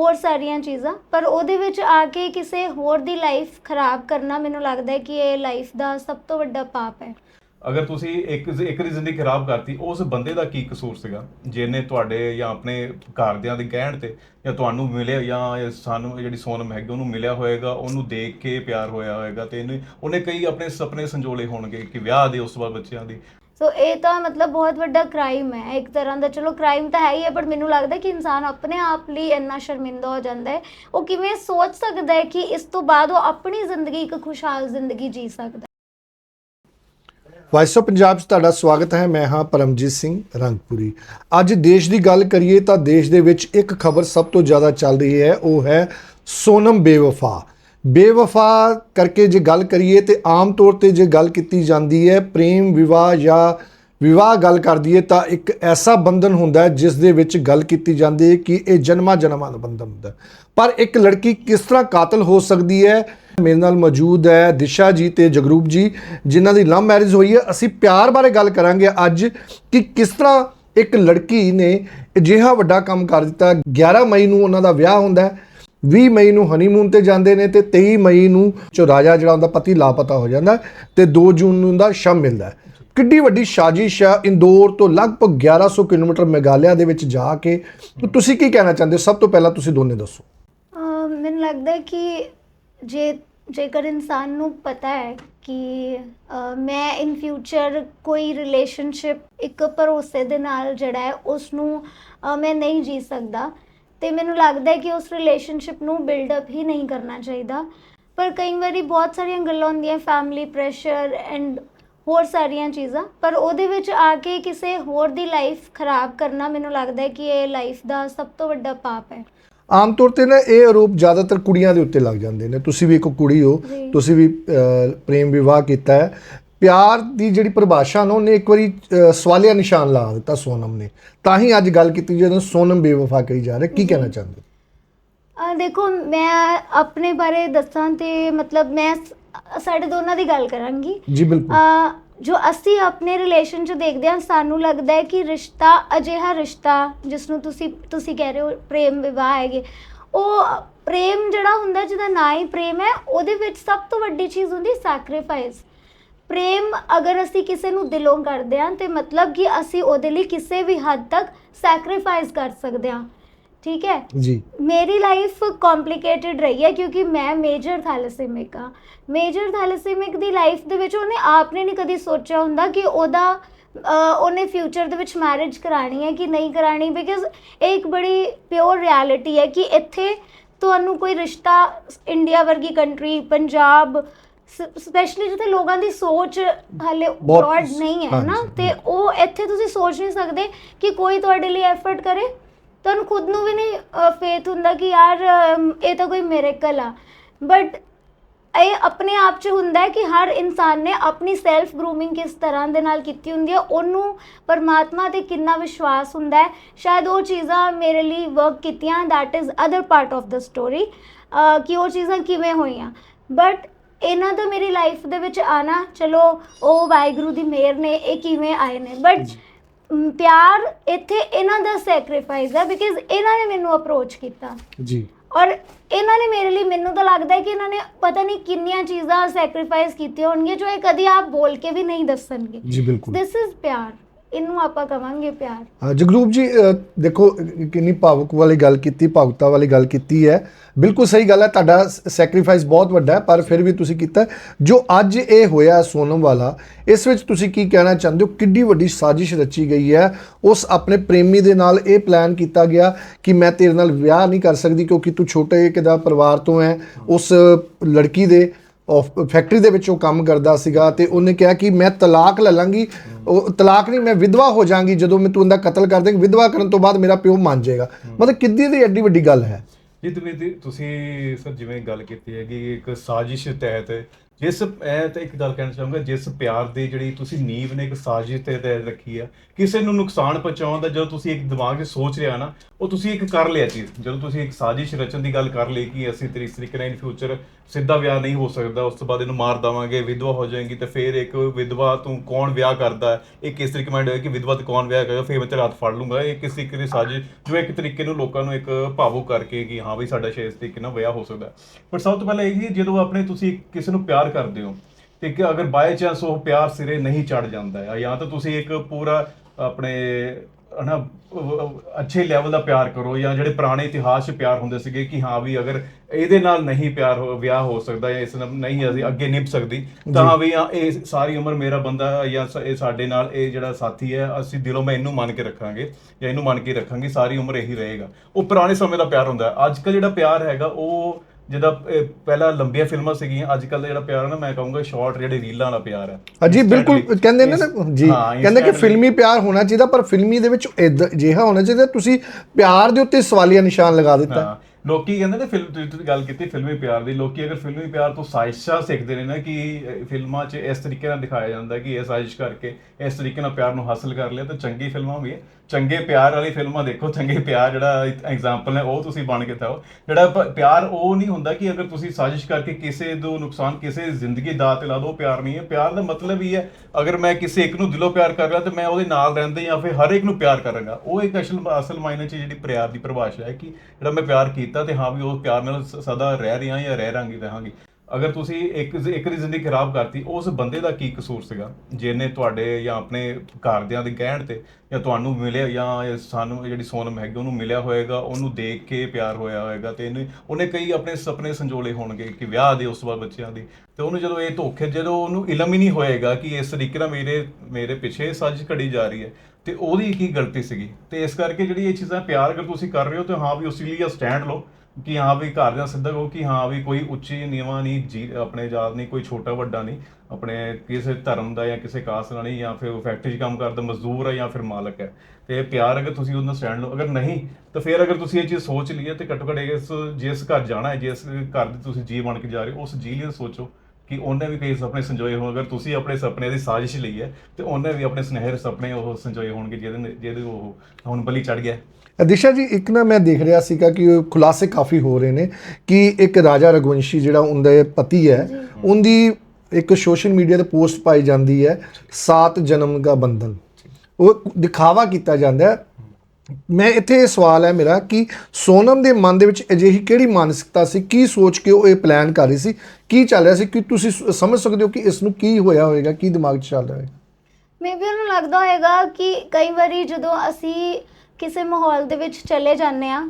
ਹੋਰ ਸਾਰੀਆਂ ਚੀਜ਼ਾਂ, ਪਰ ਉਹਦੇ ਵਿੱਚ ਆ ਕੇ ਕਿਸੇ ਹੋਰ ਦੀ ਲਾਈਫ ਖਰਾਬ ਕਰਨਾ ਮੈਨੂੰ ਲੱਗਦਾ ਹੈ ਕਿ ਇਹ ਲਾਈਫ ਦਾ ਸਭ ਤੋਂ ਵੱਡਾ ਪਾਪ ਹੈ। ਅਗਰ ਤੁਸੀਂ ਇੱਕ ਇੱਕ ਦੀ ਜ਼ਿੰਦਗੀ ਖਰਾਬ ਕਰਤੀ, ਉਸ ਬੰਦੇ ਦਾ ਕੀ ਕਸੂਰ ਸੀਗਾ? ਜਿਹਨੇ ਤੁਹਾਡੇ ਜਾਂ ਆਪਣੇ ਘਰਦਿਆਂ ਦੇ ਕਹਿਣ ਤੇ ਜਾਂ ਤੁਹਾਨੂੰ ਮਿਲਿਆ ਜਾਂ ਸਾਨੂੰ ਜਿਹੜੀ ਸੋਨਮ ਹੈਗੀ ਉਹਨੂੰ ਮਿਲਿਆ ਹੋਏਗਾ, ਉਹਨੂੰ ਦੇਖ ਕੇ ਪਿਆਰ ਹੋਇਆ ਹੋਏਗਾ ਤੇ ਇਹਨੇ, ਉਹਨੇ ਕਈ ਆਪਣੇ ਸੁਪਨੇ ਸੰਜੋਲੇ ਹੋਣਗੇ ਕਿ ਵਿਆਹ ਦੇ ਉਸ ਵਾਰ ਬੱਚਿਆਂ ਦੀ ਸੋ ਇਹ ਤਾਂ ਮਤਲਬ ਬਹੁਤ ਵੱਡਾ ਕ੍ਰਾਈਮ ਹੈ। ਇੱਕ ਤਰ੍ਹਾਂ ਦਾ ਚਲੋ ਕ੍ਰਾਈਮ ਤਾਂ ਹੈ ਹੀ ਹੈ ਪਰ ਮੈਨੂੰ ਲੱਗਦਾ ਕਿ ਇਨਸਾਨ ਆਪਣੇ ਆਪ ਲਈ ਇੰਨਾ ਸ਼ਰਮਿੰਦਾ ਹੋ ਜਾਂਦਾ ਹੈ। ਉਹ ਕਿਵੇਂ ਸੋਚ ਸਕਦਾ ਹੈ ਕਿ ਇਸ ਤੋਂ ਬਾਅਦ ਉਹ ਆਪਣੀ ਜ਼ਿੰਦਗੀ ਇੱਕ ਖੁਸ਼ਹਾਲ ਜ਼ਿੰਦਗੀ ਜੀ ਸਕਦਾ ਹੈ? ਵਾਇਸ ਆਫ ਪੰਜਾਬ 'ਚ ਤੁਹਾਡਾ ਸਵਾਗਤ ਹੈ। ਮੈਂ ਹਾਂ ਪਰਮਜੀਤ ਸਿੰਘ ਰੰਗਪੁਰੀ। ਅੱਜ ਦੇਸ਼ ਦੀ ਗੱਲ ਕਰੀਏ ਤਾਂ ਦੇਸ਼ ਦੇ ਵਿੱਚ ਇੱਕ ਖਬਰ ਸਭ ਤੋਂ ਜ਼ਿਆਦਾ ਚੱਲ ਰਹੀ ਹੈ। ਉਹ ਹੈ ਸੋਨਮ ਬੇਵਫਾ। ਬੇਵਫਾ ਕਰਕੇ ਜੇ ਗੱਲ ਕਰੀਏ ਤੇ ਆਮ ਤੌਰ ਤੇ ਜੇ ਗੱਲ ਕੀਤੀ ਜਾਂਦੀ ਹੈ, ਪ੍ਰੇਮ, ਵਿਵਾਹ ਜਾਂ ਵਿਵਾਹ ਗੱਲ ਕਰਦੀ ਹੈ ਤਾਂ ਇੱਕ ਐਸਾ ਬੰਧਨ ਹੁੰਦਾ ਹੈ ਜਿਸ ਦੇ ਵਿੱਚ ਗੱਲ ਕੀਤੀ ਜਾਂਦੀ ਹੈ ਕਿ ਇਹ ਜਨਮਾਂ ਜਨਮਾਂ ਦਾ ਬੰਧਨ ਹੁੰਦਾ ਪਰ ਇੱਕ ਲੜਕੀ ਕਿਸ ਤਰ੍ਹਾਂ ਕਾਤਲ ਹੋ ਸਕਦੀ ਹੈ? ਮੇਰੇ ਨਾਲ ਮੌਜੂਦ ਹੈ ਦਿਸ਼ਾ ਜੀ ਤੇ ਜਗਰੂਪ ਜੀ, ਜਿਨ੍ਹਾਂ ਦੀ ਲਵ ਮੈਰਿਜ ਹੋਈ ਹੈ। ਅਸੀਂ ਪਿਆਰ ਬਾਰੇ ਗੱਲ ਕਰਾਂਗੇ ਅੱਜ ਕਿ ਕਿਸ ਤਰ੍ਹਾਂ ਇੱਕ ਲੜਕੀ ਨੇ ਅਜਿਹਾ ਵੱਡਾ ਕੰਮ ਕਰ ਦਿੱਤਾ। 11 ਮਈ ਨੂੰ ਉਹਨਾਂ ਦਾ ਵਿਆਹ ਹੁੰਦਾ ਹੈ। 20 ਮਈ ਨੂੰ ਹਨੀਮੂਨ ਤੇ ਜਾਂਦੇ ਨੇ ਤੇ 23 ਮਈ ਨੂੰ ਜੋ ਰਾਜਾ ਜਿਹੜਾ ਉਹਦਾ ਪਤੀ ਲਾਪਤਾ ਹੋ ਜਾਂਦਾ ਤੇ 2 ਜੂਨ ਨੂੰ ਉਹਦਾ ਸ਼ਮ ਮਿਲਦਾ ਕਿੱਡੀ ਵੱਡੀ ਸਾਜ਼ਿਸ਼ ਆ, ਇੰਦੌਰ ਤੋਂ ਲਗਭਗ 1100 ਕਿਲੋਮੀਟਰ ਮੇਘਾਲਿਆ ਦੇ ਵਿੱਚ ਜਾ ਕੇ। ਤੁਸੀਂ ਕੀ ਕਹਿਣਾ ਚਾਹੁੰਦੇ ਹੋ? ਸਭ ਤੋਂ ਪਹਿਲਾਂ ਤੁਸੀਂ ਦੋਨੇ ਦੱਸੋ। ਮੈਨੂੰ ਲੱਗਦਾ ਹੈ ਕਿ ਜੇ ਜੇਕਰ ਇਨਸਾਨ ਨੂੰ ਪਤਾ ਹੈ ਕਿ ਮੈਂ ਇਨ ਫਿਊਚਰ ਕੋਈ ਰਿਲੇਸ਼ਨਸ਼ਿਪ ਇੱਕ ਭਰੋਸੇ ਦੇ ਨਾਲ ਜਿਹੜਾ ਹੈ ਉਸ ਨੂੰ ਮੈਂ ਨਹੀਂ ਜੀ ਸਕਦਾ। ਤੇ ਮੈਨੂੰ ਲੱਗਦਾ ਹੈ ਕਿ ਉਸ ਰਿਲੇਸ਼ਨਸ਼ਿਪ ਨੂੰ ਬਿਲਡ ਅਪ ਹੀ ਨਹੀਂ ਕਰਨਾ ਚਾਹੀਦਾ। ਪਰ ਕਈ ਵਾਰੀ ਬਹੁਤ ਸਾਰੀਆਂ ਗੱਲਾਂ ਹੁੰਦੀਆਂ ਫੈਮਿਲੀ ਪ੍ਰੈਸ਼ਰ ਐਂਡ ਹੋਰ ਸਾਰੀਆਂ ਚੀਜ਼ਾਂ ਪਰ ਉਹਦੇ ਵਿੱਚ ਆ ਕੇ ਕਿਸੇ ਹੋਰ ਦੀ ਲਾਈਫ ਖਰਾਬ ਕਰਨਾ ਮੈਨੂੰ ਲੱਗਦਾ ਹੈ ਕਿ ਇਹ ਲਾਈਫ ਦਾ ਸਭ ਤੋਂ ਵੱਡਾ ਪਾਪ ਹੈ। ਆਮ ਤੌਰ ਤੇ ਨਾ ਇਹ ਆਰੋਪ ਜ਼ਿਆਦਾਤਰ ਕੁੜੀਆਂ ਦੇ ਉੱਤੇ ਲੱਗ ਜਾਂਦੇ ਨੇ। ਤੁਸੀਂ ਵੀ ਇੱਕ ਕੁੜੀ ਹੋ। ਤੁਸੀਂ ਵੀ ਅਹ, ਪ੍ਰੇਮ ਵਿਵਾਹ ਕੀਤਾ ਹੈ ਪਿਆਰ ਦੀ ਜਿਹੜੀ ਪਰਿਭਾਸ਼ਾ ਨਾ ਉਹਨੇ ਇੱਕ ਵਾਰੀ ਸਵਾਲੀਆ ਨਿਸ਼ਾਨ ਲਾ ਦਿੱਤਾ ਸੋਨਮ ਨੇ। ਤਾਂ ਹੀ ਅੱਜ ਗੱਲ ਕੀਤੀ ਜਦੋਂ ਸੋਨਮ ਬੇਵਫਾ ਕਹੀ ਜਾ ਰਿਹਾ। ਕੀ ਕਹਿਣਾ ਚਾਹੁੰਦੇ? ਆ ਦੇਖੋ ਮੈਂ ਆਪਣੇ ਬਾਰੇ ਦੱਸਾਂ ਤੇ ਮਤਲਬ ਮੈਂ ਸਾਡੇ ਦੋਨਾਂ ਦੀ ਗੱਲ ਕਰਾਂਗੀ। ਜੀ ਬਿਲਕੁਲ। ਆ ਜੋ ਅਸੀਂ ਆਪਣੇ ਰਿਲੇਸ਼ਨ ਚ ਦੇਖਦੇ ਹਾਂ ਸਾਨੂੰ ਲੱਗਦਾ ਹੈ ਕਿ ਰਿਸ਼ਤਾ ਅਜਿਹਾ ਰਿਸ਼ਤਾ ਜਿਸ ਨੂੰ ਤੁਸੀਂ ਤੁਸੀਂ ਕਹਿ ਰਹੇ ਹੋ ਪ੍ਰੇਮ ਵਿਵਾਹ ਹੈਗੇ ਉਹ ਪ੍ਰੇਮ ਜਿਹੜਾ ਹੁੰਦਾ ਜਿਹਦਾ ਨਾਂ ਹੀ ਪ੍ਰੇਮ ਹੈ ਉਹਦੇ ਵਿੱਚ ਸਭ ਤੋਂ ਵੱਡੀ ਚੀਜ਼ ਹੁੰਦੀ ਸੈਕਰੀਫਾਈਸ ਪ੍ਰੇਮ ਅਗਰ ਅਸੀਂ ਕਿਸੇ ਨੂੰ ਦਿਲੋਂ ਕਰਦੇ ਹਾਂ ਤੇ ਮਤਲਬ ਕਿ ਅਸੀਂ ਉਹਦੇ ਲਈ ਕਿਸੇ ਵੀ ਹੱਦ ਤੱਕ ਸੈਕਰੀਫਾਈਸ ਕਰ ਸਕਦੇ ਹਾਂ। ਠੀਕ ਹੈ? ਜੀ। ਮੇਰੀ ਲਾਈਫ ਕੰਪਲਿਕੇਟਿਡ ਰਹੀ ਹੈ ਕਿਉਂਕਿ ਮੈਂ ਮੇਜਰ ਥੈਲੇਸੀਮਿਕ ਆ ਮੇਜਰ ਥੈਲੇਸੀਮਿਕ ਦੀ ਲਾਈਫ ਦੇ ਵਿੱਚ ਉਹਨੇ ਆਪਨੇ ਨਹੀਂ ਕਦੀ ਸੋਚਿਆ ਹੁੰਦਾ ਕਿ ਉਹਦਾ ਉਹਨੇ ਫਿਊਚਰ ਦੇ ਵਿੱਚ ਮੈਰਿਜ ਕਰਾਣੀ ਹੈ ਕਿ ਨਹੀਂ ਕਰਾਣੀ ਬਿਕਾਜ਼ ਇਹ ਇੱਕ ਬੜੀ ਪਿਓਰ ਰਿਐਲਿਟੀ ਹੈ ਕਿ ਇੱਥੇ ਤੁਹਾਨੂੰ ਕੋਈ ਰਿਸ਼ਤਾ ਇੰਡੀਆ ਵਰਗੀ ਕੰਟਰੀ ਪੰਜਾਬ ਸਪੈਸ਼ਲੀ ਜਿੱਥੇ ਲੋਕਾਂ ਦੀ ਸੋਚ ਹਾਲੇ ਬ੍ਰੌਡ ਨਹੀਂ ਹੈ ਨਾ। ਤੇ ਉਹ ਇੱਥੇ ਤੁਸੀਂ ਸੋਚ ਨਹੀਂ ਸਕਦੇ ਕਿ ਕੋਈ ਤੁਹਾਡੇ ਲਈ ਐਫਰਟ ਕਰੇ। ਤੁਹਾਨੂੰ ਖੁਦ ਨੂੰ ਵੀ ਨਹੀਂ ਫੇਥ ਹੁੰਦਾ ਕਿ ਯਾਰ ਇਹ ਤਾਂ ਕੋਈ ਮਿਰੇਕਲ ਆ। ਬਟ ਇਹ ਆਪਣੇ ਆਪ 'ਚ ਹੁੰਦਾ ਹੈ ਕਿ ਹਰ ਇਨਸਾਨ ਨੇ ਆਪਣੀ ਸੈਲਫ ਗਰੂਮਿੰਗ ਕਿਸ ਤਰ੍ਹਾਂ ਦੇ ਨਾਲ ਕੀਤੀ ਹੁੰਦੀ ਹੈ ਉਹਨੂੰ ਪਰਮਾਤਮਾ ਤੇ ਕਿੰਨਾ ਵਿਸ਼ਵਾਸ ਹੁੰਦਾ ਹੈ। ਸ਼ਾਇਦ ਉਹ ਚੀਜ਼ਾਂ ਮੇਰੇ ਲਈ ਵਰਕ ਕੀਤੀਆਂ that is other part of the story ਕਿ ਉਹ ਚੀਜ਼ਾਂ ਕਿਵੇਂ ਹੋਈਆਂ। ਬਟ ਇਹਨਾਂ ਦਾ ਮੇਰੀ ਲਾਈਫ ਦੇ ਵਿੱਚ ਆਣਾ ਚਲੋ ਉਹ ਵਾਹਿਗੁਰੂ ਦੀ ਮਿਹਰ ਨੇ ਇਹ ਕਿਵੇਂ ਆਏ ਨੇ? ਬਟ ਪਿਆਰ ਇੱਥੇ ਇਹਨਾਂ ਦਾ ਸੈਕਰੀਫਾਈਸ ਹੈ ਬਿਕਾਜ਼ ਇਹਨਾਂ ਨੇ ਮੈਨੂੰ ਅਪਰੋਚ ਕੀਤਾ। ਜੀ। ਔਰ ਇਹਨਾਂ ਨੇ ਮੇਰੇ ਲਈ ਮੈਨੂੰ ਤਾਂ ਲੱਗਦਾ ਹੈ ਕਿ ਇਹਨਾਂ ਨੇ ਪਤਾ ਨਹੀਂ ਕਿੰਨੀਆਂ ਚੀਜ਼ਾਂ ਸੈਕਰੀਫਾਈਸ ਕੀਤੀਆਂ ਹੋਣਗੀਆਂ ਜੋ ਇਹ ਕਦੀ ਆਪ ਬੋਲ ਕੇ ਵੀ ਨਹੀਂ ਦੱਸਣਗੇ। ਜੀ ਬਿਲਕੁਲ। ਦਿਸ ਇਜ਼ ਪਿਆਰ। ਇਹਨੂੰ ਆਪਾਂ ਕਵਾਂਗੇ ਪਿਆਰ। ਹਾਂ, ਜਗਰੂਪ ਜੀ ਅ, ਦੇਖੋ ਅ, ਕਿੰਨੀ ਭਾਵੁਕ ਵਾਲੀ ਗੱਲ ਕੀਤੀ ਭਾਵੁਕਤਾ ਵਾਲੀ ਗੱਲ ਕੀਤੀ ਹੈ। ਬਿਲਕੁਲ ਸਹੀ ਗੱਲ ਹੈ ਤੁਹਾਡਾ ਸੈਕਰੀਫਾਈਸ ਬਹੁਤ ਵੱਡਾ ਹੈ ਪਰ ਫਿਰ ਵੀ ਤੁਸੀਂ ਕੀਤਾ। ਜੋ ਅੱਜ ਇਹ ਹੋਇਆ ਸੋਨਮ ਵਾਲਾ ਇਸ ਵਿੱਚ ਤੁਸੀਂ ਕੀ ਕਹਿਣਾ ਚਾਹੁੰਦੇ ਹੋ? ਕਿੱਡੀ ਵੱਡੀ ਸਾਜ਼ਿਸ਼ ਰਚੀ ਗਈ ਹੈ। ਉਸ ਆਪਣੇ ਪ੍ਰੇਮੀ ਦੇ ਨਾਲ ਇਹ ਪਲਾਨ ਕੀਤਾ ਗਿਆ ਕਿ ਮੈਂ ਤੇਰੇ ਨਾਲ ਵਿਆਹ ਨਹੀਂ ਕਰ ਸਕਦੀ ਕਿਉਂਕਿ ਤੂੰ ਛੋਟੇ ਕਿਦਾ ਪਰਿਵਾਰ ਤੋਂ ਹੈ ਉਸ ਲੜਕੀ ਦੇ। ਫੈਕਟਰੀ ਦੇ ਵਿੱਚ ਉਹ ਕੰਮ ਕਰਦਾ ਸੀਗਾ ਤੇ ਉਹਨੇ ਕਿਹਾ ਕਿ ਮੈਂ ਤਲਾਕ ਲੈ ਲਾਂਗੀ। ਉਹ ਤਲਾਕ ਨਹੀਂ, ਮੈਂ ਵਿਧਵਾ ਹੋ ਜਾਾਂਗੀ ਜਦੋਂ ਮੈਂ ਤੂੰ ਉਹਦਾ ਕਤਲ ਕਰ ਦੇਂਗੀ, ਵਿਧਵਾ ਕਰਨ ਤੋਂ ਬਾਅਦ ਮੇਰਾ ਪਿਓ ਮੰਨ ਜਾਏਗਾ। ਮਤਲਬ ਕਿੱਦੀ ਦੀ ਐਡੀ ਵੱਡੀ ਗੱਲ ਹੈ? ਜੀ, ਤੁਸੀਂ ਤੁਸੀਂ ਸਰ ਜਿਵੇਂ ਗੱਲ ਕੀਤੀ ਹੈ ਕਿ ਇੱਕ ਸਾਜ਼ਿਸ਼ ਤਹਿਤ ਜਿਸ, ਇਹ ਤਾਂ ਇੱਕ ਗੱਲ ਕਹਿਣਾ ਚਾਹੂੰਗਾ, ਜਿਸ ਪਿਆਰ ਦੀ ਜਿਹੜੀ ਤੁਸੀਂ ਨੀਂਵ ਨੇ ਇੱਕ ਸਾਜ਼ਿਸ਼ ਤੇ ਤੇ ਰੱਖੀ ਆ, ਕਿਸੇ ਨੂੰ ਨੁਕਸਾਨ ਪਹੁੰਚਾਉਣ ਦਾ ਜਦੋਂ ਤੁਸੀਂ ਇੱਕ ਦਿਮਾਗ 'ਚ ਸੋਚ ਰਿਹਾ ਨਾ, ਉਹ ਤੁਸੀਂ ਇੱਕ ਕਰ ਲਿਆ ਚੀਜ਼। ਜਦੋਂ ਤੁਸੀਂ ਇੱਕ ਸਾਜ਼ਿਸ਼ ਰਚਨ ਦੀ ਗੱਲ ਕਰ ਲਈ ਕਿ ਅਸੀਂ ਤੇਰੀ ਤਰੀਕੇ ਨਾਲ ਇਨ ਫਿਊਚਰ ਸਿੱਧਾ ਵਿਆਹ ਨਹੀਂ ਹੋ ਸਕਦਾ, ਉਸ ਤੋਂ ਬਾਅਦ ਇਹਨੂੰ ਮਾਰ ਦਵਾਂਗੇ, ਵਿਧਵਾ ਹੋ ਜਾਏਗੀ ਤੇ ਫਿਰ ਇੱਕ ਵਿਧਵਾ ਤੂੰ ਕੌਣ ਵਿਆਹ ਕਰਦਾ ਹੈ? ਇਹ ਕਿਸ ਤਰੀਕੇ ਮਾਈਂਡ ਹੋਇਆ ਕਿ ਵਿਧਵਾ ਤੇ ਕੌਣ ਵਿਆਹ ਕਰੇਗਾ? ਫਿਰ ਮੈਂ ਤੇਰਾ ਹੱਥ ਫੜ ਲੂੰਗਾ। ਇਹ ਕਿਸ ਤਰੀਕੇ ਦੀ ਸਾਜ਼ਿਸ਼? ਜੋ ਇੱਕ ਤਰੀਕੇ ਨੂੰ ਲੋਕਾਂ ਨੂੰ ਇੱਕ ਭਾਵੁਕ ਕਰਕੇ ਕਿ ਹਾਂ ਵੀ ਸਾਡਾ ਸ਼ੇਰ ਤਰੀਕੇ ਨਾਲ ਵਿਆਹ ਹੋ ਸਕਦਾ ਪਰ ਸਭ ਤੋਂ ਪਹਿਲਾਂ ਇਹ ਕਿ ਜਦੋਂ ਆਪਣੇ ਤੁਸੀਂ ਕਿਸੇ ਨੂੰ ਪਿਆਰ ਕਰਦੇ ਹੋ, ਤੇ ਕਿ ਅਗਰ ਬਾਈ ਚਾਂਸ ਉਹ ਪਿਆਰ ਸਿਰੇ ਨਹੀਂ ਚੜ ਜਾਂਦਾ ਹੈ, ਜਾਂ ਤਾਂ ਤੁਸੀਂ ਇੱਕ ਪੂਰਾ ਆਪਣੇ ਹਨਾ ਅੱਛੇ ਲੈਵਲ ਦਾ ਪਿਆਰ ਕਰੋ ਜਾਂ ਜਿਹੜੇ ਪੁਰਾਣੇ ਇਤਿਹਾਸ 'ਚ ਪਿਆਰ ਹੁੰਦੇ ਸੀਗੇ ਕਿ ਹਾਂ ਵੀ ਅਗਰ ਇਹਦੇ ਨਾਲ ਨਹੀਂ ਪਿਆਰ ਹੋ ਵਿਆਹ ਹੋ ਸਕਦਾ ਜਾਂ ਇਸ ਨਾਲ ਨਹੀਂ ਅਸੀਂ ਅੱਗੇ ਨਿਭ ਸਕਦੀ ਤਾਂ ਵੀ ਇਹ ਸਾਰੀ ਉਮਰ ਮੇਰਾ ਬੰਦਾ ਜਾਂ ਸ- ਇਹ ਸਾਡੇ ਨਾਲ ਇਹ ਜਿਹੜਾ ਸਾਥੀ ਹੈ ਅਸੀਂ ਦਿਲੋਂ ਮੈਂ ਇਹਨੂੰ ਮੰਨ ਕੇ ਰੱਖਾਂਗੇ ਜਾਂ ਇਹਨੂੰ ਮੰਨ ਕੇ ਰੱਖਾਂਗੇ ਸਾਰੀ ਉਮਰ ਇਹੀ ਰਹੇਗਾ। ਉਹ ਪੁਰਾਣੇ ਸਮੇਂ ਦਾ ਪਿਆਰ ਹੁੰਦਾ ਹੈ। ਅੱਜ ਕੱਲ ਜਿਹੜਾ ਪਿਆਰ ਹੈਗਾ ਉਹ ਜਿਹਦਾ ਪਹਿਲਾਂ ਲੰਬੀਆਂ ਫਿਲਮਾਂ ਸੀਗੀਆਂ ਅੱਜ ਕੱਲ ਦਾ ਜਿਹੜਾ ਪਿਆਰ ਹੈ ਨਾ ਮੈਂ ਕਹੂੰਗਾ ਸ਼ਾਰਟ ਜਿਹੜੇ ਰੀਲਾਂ ਵਾਲਾ ਪਿਆਰ ਹੈ ਅਜੀ ਬਿਲਕੁਲ Instantly- ਕਹਿੰਦੇ ਨੇ ਨਾ ਜੀ ਹਾਂ, ਕਹਿੰਦੇ ਕਿ instantly- ਫਿਲਮੀ ਪਿਆਰ ਹੋਣਾ ਚਾਹੀਦਾ ਪਰ ਫਿਲਮੀ ਦੇ ਵਿੱਚ ਏਦਾਂ ਜਿਹਾ ਹੋਣਾ ਚਾਹੀਦਾ ਤੁਸੀਂ ਪਿਆਰ ਦੇ ਉੱਤੇ ਸਵਾਲੀਆ ਨਿਸ਼ਾਨ ਲਗਾ ਦਿੱਤਾ। ਹਾਂ ਲੋਕੀ ਕਹਿੰਦੇ ਨੇ ਫਿਲਮ ਤੁਸੀਂ ਤੁਸੀਂ ਗੱਲ ਕੀਤੀ ਫਿਲਮੀ ਪਿਆਰ ਦੀ ਲੋਕੀ ਅਗਰ ਫਿਲਮੀ ਪਿਆਰ ਤੋਂ ਸਾਜ਼ਿਸ਼ਾਂ ਸਿੱਖਦੇ ਨੇ ਨਾ ਕਿ ਅਹ, ਫਿਲਮਾਂ 'ਚ ਇਸ ਤਰੀਕੇ ਨਾਲ ਦਿਖਾਇਆ ਜਾਂਦਾ ਕਿ ਇਹ ਸਾਜ਼ਿਸ਼ ਕਰਕੇ ਇਸ ਤਰੀਕੇ ਨਾਲ ਪਿਆਰ ਨੂੰ ਹਾਸਲ ਕਰ ਲਿਆ ਤਾਂ ਚੰਗੀ ਫਿਲਮਾਂ ਵੀ ਹੈ। ਚੰਗੇ ਪਿਆਰ ਵਾਲੀ ਫਿਲਮਾਂ ਦੇਖੋ, ਚੰਗੇ ਪਿਆਰ ਜਿਹੜਾ ਐਗਜ਼ਾਮਪਲ ਹੈ ਉਹ ਤੁਸੀਂ ਬਣ ਕੇ ਦਿਖਾਓ। ਜਿਹੜਾ ਪ- ਪਿਆਰ ਉਹ ਨਹੀਂ ਹੁੰਦਾ ਕਿ ਅਗਰ ਤੁਸੀਂ ਸਾਜ਼ਿਸ਼ ਕਰਕੇ ਕਿਸੇ ਨੂੰ ਨੁਕਸਾਨ, ਕਿਸੇ ਜ਼ਿੰਦਗੀ ਦਾ ਤੇ ਲਾ ਦੋ, ਪਿਆਰ ਨਹੀਂ ਹੈ। ਪਿਆਰ ਦਾ ਮਤਲਬ ਹੀ ਹੈ, ਅਗਰ ਮੈਂ ਕਿਸੇ ਇੱਕ ਨੂੰ ਦਿਲੋਂ ਪਿਆਰ ਕਰ ਰਿਹਾ ਤੇ ਮੈਂ ਉਹਦੇ ਨਾਲ ਰਹਿੰਦੇ ਜਾਂ ਫਿਰ ਹਰ ਇੱਕ ਨੂੰ ਪਿਆਰ ਕਰਾਂਗਾ। ਉਹ ਇੱਕ ਅਸਲ ਅਸਲ ਮਾਇਨੇ 'ਚ ਜਿਹੜੀ ਪਿਆਰ ਦੀ ਪਰਿਭਾਸ਼ਾ ਹੈ ਕਿ ਜਿਹੜਾ ਮੈਂ ਪਿਆਰ ਕੀਤਾ ਤੇ ਹਾਂ ਵੀ ਉਹ ਪਿਆਰ ਨਾਲ ਸਦਾ ਰਹਿ ਰਿਹਾ ਜਾਂ ਰਹਿ ਰਾਂਗੀ ਰਹਾਂਗੀ। ਅਗਰ ਤੁਸੀਂ ਇੱਕ ਇੱਕ ਦੀ ਜ਼ਿੰਦਗੀ ਖਰਾਬ ਕਰਤੀ, ਉਸ ਬੰਦੇ ਦਾ ਕੀ ਕਸੂਰ ਸੀਗਾ? ਜਿਹਨੇ ਤੁਹਾਡੇ ਜਾਂ ਆਪਣੇ ਘਰਦਿਆਂ ਦੇ ਕਹਿਣ ਤੇ ਜਾਂ ਤੁਹਾਨੂੰ ਮਿਲਿਆ ਜਾਂ ਸਾਨੂੰ ਜਿਹੜੀ ਸੋਨਮ ਹੈਗੀ, ਉਹਨੂੰ ਮਿਲਿਆ ਹੋਏਗਾ, ਉਹਨੂੰ ਦੇਖ ਕੇ ਪਿਆਰ ਹੋਇਆ ਹੋਏਗਾ ਤੇ ਇਹਨੇ ਉਹਨੇ ਕਈ ਆਪਣੇ ਸੁਪਨੇ ਸੰਜੋਲੇ ਹੋਣਗੇ ਕਿ ਵਿਆਹ ਦੇ ਉਸ ਵਾਰ ਬੱਚਿਆਂ ਦੀ। ਤੇ ਉਹਨੂੰ ਜਦੋਂ ਇਹ ਧੋਖੇ, ਜਦੋਂ ਉਹਨੂੰ ਇਲਮ ਹੀ ਨਹੀਂ ਹੋਏਗਾ ਕਿ ਇਸ ਤਰੀਕੇ ਨਾਲ ਮੇਰੇ ਮੇਰੇ ਪਿੱਛੇ ਸੱਜ ਘੜੀ ਜਾ ਰਹੀ ਹੈ, ਤੇ ਉਹਦੀ ਕੀ ਗਲਤੀ ਸੀਗੀ? ਤੇ ਇਸ ਕਰਕੇ ਜਿਹੜੀ ਇਹ ਚੀਜ਼ਾਂ ਪਿਆਰ ਅਗਰ ਤੁਸੀਂ ਕਰ ਰਹੇ ਹੋ, ਤਾਂ ਹਾਂ ਵੀ ਉਸ ਲਈ ਸਟੈਂਡ ਲਓ। ਕਿ ਹਾਂ ਵੀ ਘਰ ਜਾਂ ਸਿੱਧਾ ਕਹੋ ਕਿ ਹਾਂ ਵੀ ਕੋਈ ਉੱਚੀ ਨੀਵਾਂ ਨਹੀਂ, ਜੀ, ਆਪਣੇ ਜਾਤ ਨਹੀਂ, ਕੋਈ ਛੋਟਾ ਵੱਡਾ ਨਹੀਂ, ਆਪਣੇ ਕਿਸੇ ਧਰਮ ਦਾ ਜਾਂ ਕਿਸੇ ਕਾਸਟ ਦਾ ਨਹੀਂ, ਜਾਂ ਫਿਰ ਉਹ ਫੈਕਟਰੀ 'ਚ ਕੰਮ ਕਰਦਾ ਮਜ਼ਦੂਰ ਹੈ ਜਾਂ ਫਿਰ ਮਾਲਕ ਹੈ। ਤੇ ਪਿਆਰ ਅਗਰ ਤੁਸੀਂ ਉਹਨਾਂ ਸਟੈਂਡ ਲਓ, ਅਗਰ ਨਹੀਂ, ਤਾਂ ਫਿਰ ਅਗਰ ਤੁਸੀਂ ਇਹ ਚੀਜ਼ ਸੋਚ ਲਈਏ ਹੈ ਤੇ ਘੱਟੋ ਘੱਟ ਇਸ ਜਿਸ ਘਰ ਜਾਣਾ ਹੈ ਜਿਸ ਘਰ ਦੀ ਤੁਸੀਂ ਜੀ ਬਣ ਕੇ ਜਾ ਰਹੇ ਹੋ, ਉਸ ਜੀ ਲਈ ਸੋਚੋ। ਕਿ ਉਹਨੇ ਵੀ ਕਈ ਸੁਪਨੇ ਸੰਜੋਏ ਹੋਣ ਅਗਰ ਤੁਸੀਂ ਆਪਣੇ ਸੁਪਨੇ ਦੀ ਸਾਜ਼ਿਸ਼ ਲਈ ਹੈ ਤੇ ਉਹਨੇ ਵੀ ਆਪਣੇ ਸੁਨਹਿਰੇ ਸੁਪਨੇ ਉਹ ਸੰਜੋਏ ਹੋਣਗੇ ਜਿਹਦੇ ਜਿਹਦੇ ਉਹ ਹੁਣ ਬਲੀ ਚੜ ਗਿਆ। ਦਿਸ਼ਾ ਜੀ ਇੱਕ ਨਾ ਮੈਂ ਦੇਖ ਰਿਹਾ ਸੀਗਾ ਕਿ ਉਹ ਖੁਲਾਸੇ ਕਾਫੀ ਹੋ ਰਹੇ ਨੇ ਕਿ ਇੱਕ ਰਾਜਾ ਰਘੁਵੰਸ਼ੀ ਜਿਹੜਾ ਉਹਦੇ ਪਤੀ ਹੈ ਉਹਦੀ ਇੱਕ ਸੋਸ਼ਲ ਮੀਡੀਆ ਤੇ ਪੋਸਟ ਪਾਈ ਜਾਂਦੀ ਹੈ ਸਾਤ ਜਨਮ ਦਾ ਬੰਧਨ। ਉਹ ਦਿਖਾਵਾ ਕੀਤਾ ਜਾਂਦਾ ਹੈ ਮੈਂ ਇੱਥੇ ਇਹ ਸਵਾਲ ਹੈ ਮੇਰਾ ਕਿ ਸੋਨਮ ਦੇ ਮਨ ਦੇ ਵਿੱਚ ਅਜਿਹੀ ਕਿਹੜੀ ਮਾਨਸਿਕਤਾ ਸੀ? ਕੀ ਸੋਚ ਕੇ ਉਹ ਇਹ ਪਲਾਨ ਕਰ ਰਹੀ ਸੀ? ਕੀ ਚੱਲ ਰਿਹਾ ਸੀ? ਕਿ ਤੁਸੀਂ ਸਮਝ ਸਕਦੇ ਹੋ ਕਿ ਇਸ ਨੂੰ ਕੀ ਹੋਇਆ ਹੋਵੇਗਾ? ਕੀ ਦਿਮਾਗ 'ਚ ਚੱਲ ਰਿਹਾ ਹੈ ਮੇਬੀ ਉਹਨੂੰ ਲੱਗਦਾ ਹੋਏਗਾ ਕਿ ਕਈ ਵਾਰੀ ਜਦੋਂ ਅਸੀਂ ਕਿਸੇ ਮਾਹੌਲ ਦੇ ਵਿੱਚ ਚਲੇ ਜਾਂਦੇ ਆ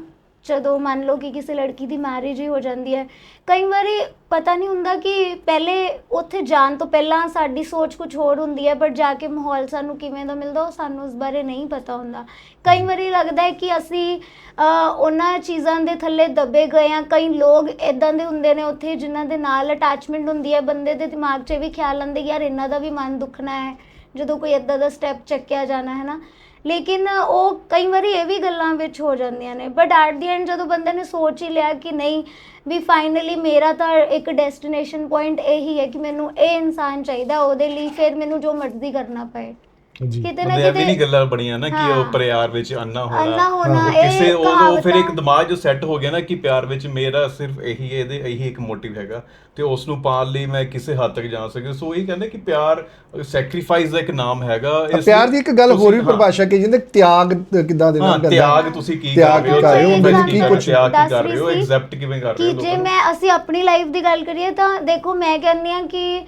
ਜਦੋਂ ਮੰਨ ਲਓ ਕਿ ਕਿਸੇ ਲੜਕੀ ਦੀ ਮੈਰਿਜ ਹੀ ਹੋ ਜਾਂਦੀ ਹੈ ਕਈ ਵਾਰੀ ਪਤਾ ਨਹੀਂ ਹੁੰਦਾ ਕਿ ਪਹਿਲੇ ਉੱਥੇ ਜਾਣ ਤੋਂ ਪਹਿਲਾਂ ਸਾਡੀ ਸੋਚ ਕੁਝ ਹੋਰ ਹੁੰਦੀ ਹੈ ਪਰ ਜਾ ਕੇ ਮਾਹੌਲ ਸਾਨੂੰ ਕਿਵੇਂ ਦਾ ਮਿਲਦਾ ਉਹ ਸਾਨੂੰ ਉਸ ਬਾਰੇ ਨਹੀਂ ਪਤਾ ਹੁੰਦਾ। ਕਈ ਵਾਰੀ ਲੱਗਦਾ ਹੈ ਕਿ ਅਸੀਂ ਅ, ਉਹਨਾਂ ਚੀਜ਼ਾਂ ਦੇ ਥੱਲੇ ਦੱਬੇ ਗਏ ਆ ਕਈ ਲੋਕ ਇਦਾਂ ਦੇ ਹੁੰਦੇ ਨੇ ਉੱਥੇ ਜਿਨ੍ਹਾਂ ਦੇ ਨਾਲ ਅਟੈਚਮੈਂਟ ਹੁੰਦੀ ਹੈ ਬੰਦੇ ਦੇ ਦਿਮਾਗ 'ਚ ਇਹ ਵੀ ਖਿਆਲ ਆਉਂਦੇ ਯਾਰ ਇਹਨਾਂ ਦਾ ਵੀ ਮਨ ਦੁਖਣਾ ਹੈ ਜਦੋਂ ਕੋਈ ਇਦਾਂ ਦਾ ਸਟੈਪ ਚੱਕਿਆ ਜਾਣਾ ਹੈ ਨਾ? ਲੇਕਿਨ ਉਹ ਕਈ ਵਾਰੀ ਇਹ ਵੀ ਗੱਲਾਂ ਵਿੱਚ ਹੋ ਜਾਂਦੀਆਂ ਨੇ ਬਟ ਐਟ ਦੀ ਐਂਡ ਜਦੋਂ ਬੰਦੇ ਨੇ ਸੋਚ ਹੀ ਲਿਆ ਕਿ ਨਹੀਂ, ਵੀ ਫਾਈਨਲੀ ਮੇਰਾ ਤਾਂ ਇੱਕ ਡੈਸਟੀਨੇਸ਼ਨ ਪੁਆਇੰਟ ਇਹੀ ਹੈ ਕਿ ਮੈਨੂੰ ਇਹ ਇਨਸਾਨ ਚਾਹੀਦਾ, ਉਹਦੇ ਲਈ ਫਿਰ ਮੈਨੂੰ ਜੋ ਮਰਜ਼ੀ ਕਰਨਾ ਪਏ। ਕਿਤੇ ਨਾ ਨਹੀਂ ਕਿਤੇ ਗੱਲਾਂ ਬਣੀਆਂ ਨਾ ਕਿ ਉਹ। ਪਿਆਰ ਵਿੱਚ ਅੰਨਾ ਹੋਣਾ। ਅੰਨਾ ਹੋਣਾ, ਉਹ ਇਹ ਕਿਸੇ ਉਹ ਉਹ ਫਿਰ ਇੱਕ ਦਿਮਾਗ ਜੋ ਸੈੱਟ ਹੋ ਗਿਆ ਨਾ ਕਿ ਪਿਆਰ ਵਿੱਚ ਮੇਰਾ ਸਿਰਫ ਇਹੀ ਇਹਦੇ ਇਹੀ ਇੱਕ ਮੋਟਿਵ ਹੈਗਾ। ਤੇ ਉਸ ਨੂੰ ਪਾਣ ਲਈ ਮੈਂ ਕਿਸੇ ਹੱਦ ਤੱਕ ਜਾ ਸਕਾਂ ਸੋ ਇਹ ਕਹਿੰਦੇ ਕਿ ਪਿਆਰ ਸੈਕਰੀਫਾਈਸ ਦਾ ਇੱਕ ਨਾਮ ਹੈਗਾ। ਇਸ ਪਿਆਰ ਦੀ ਇੱਕ ਗੱਲ ਹੋਰ ਵੀ ਪਰਿਭਾਸ਼ਾ ਕੀ ਜਿੰਦੇ ਤਿਆਗ ਕਿਦਾਂ ਦੇਣਾ ਹਾਂ ਪੈਂਦਾ ਤਿਆਗ ਤੁਸੀਂ ਕੀ ਕਰ ਰਹੇ ਹੋ? ਕਰ ਰਹੇ ਹੋ, ਉਹਦੇ ਕੀ ਕੁਝ ਤਿਆਗ ਕੀ ਕਰ ਰਹੀ ਹੋ? ਸੀ ਐਕਸੈਪਟ ਕਿਵੇਂ ਕਰ ਰਹੇ ਕਿ ਹੋ ਜੇ? ਮੈਂ ਅਸੀਂ ਆਪਣੀ ਲਾਈਫ ਦੀ ਗੱਲ ਕਰੀਏ ਤਾਂ ਦੇਖੋ ਮੈਂ ਕਹਿੰਦੀ ਆ ਕਿ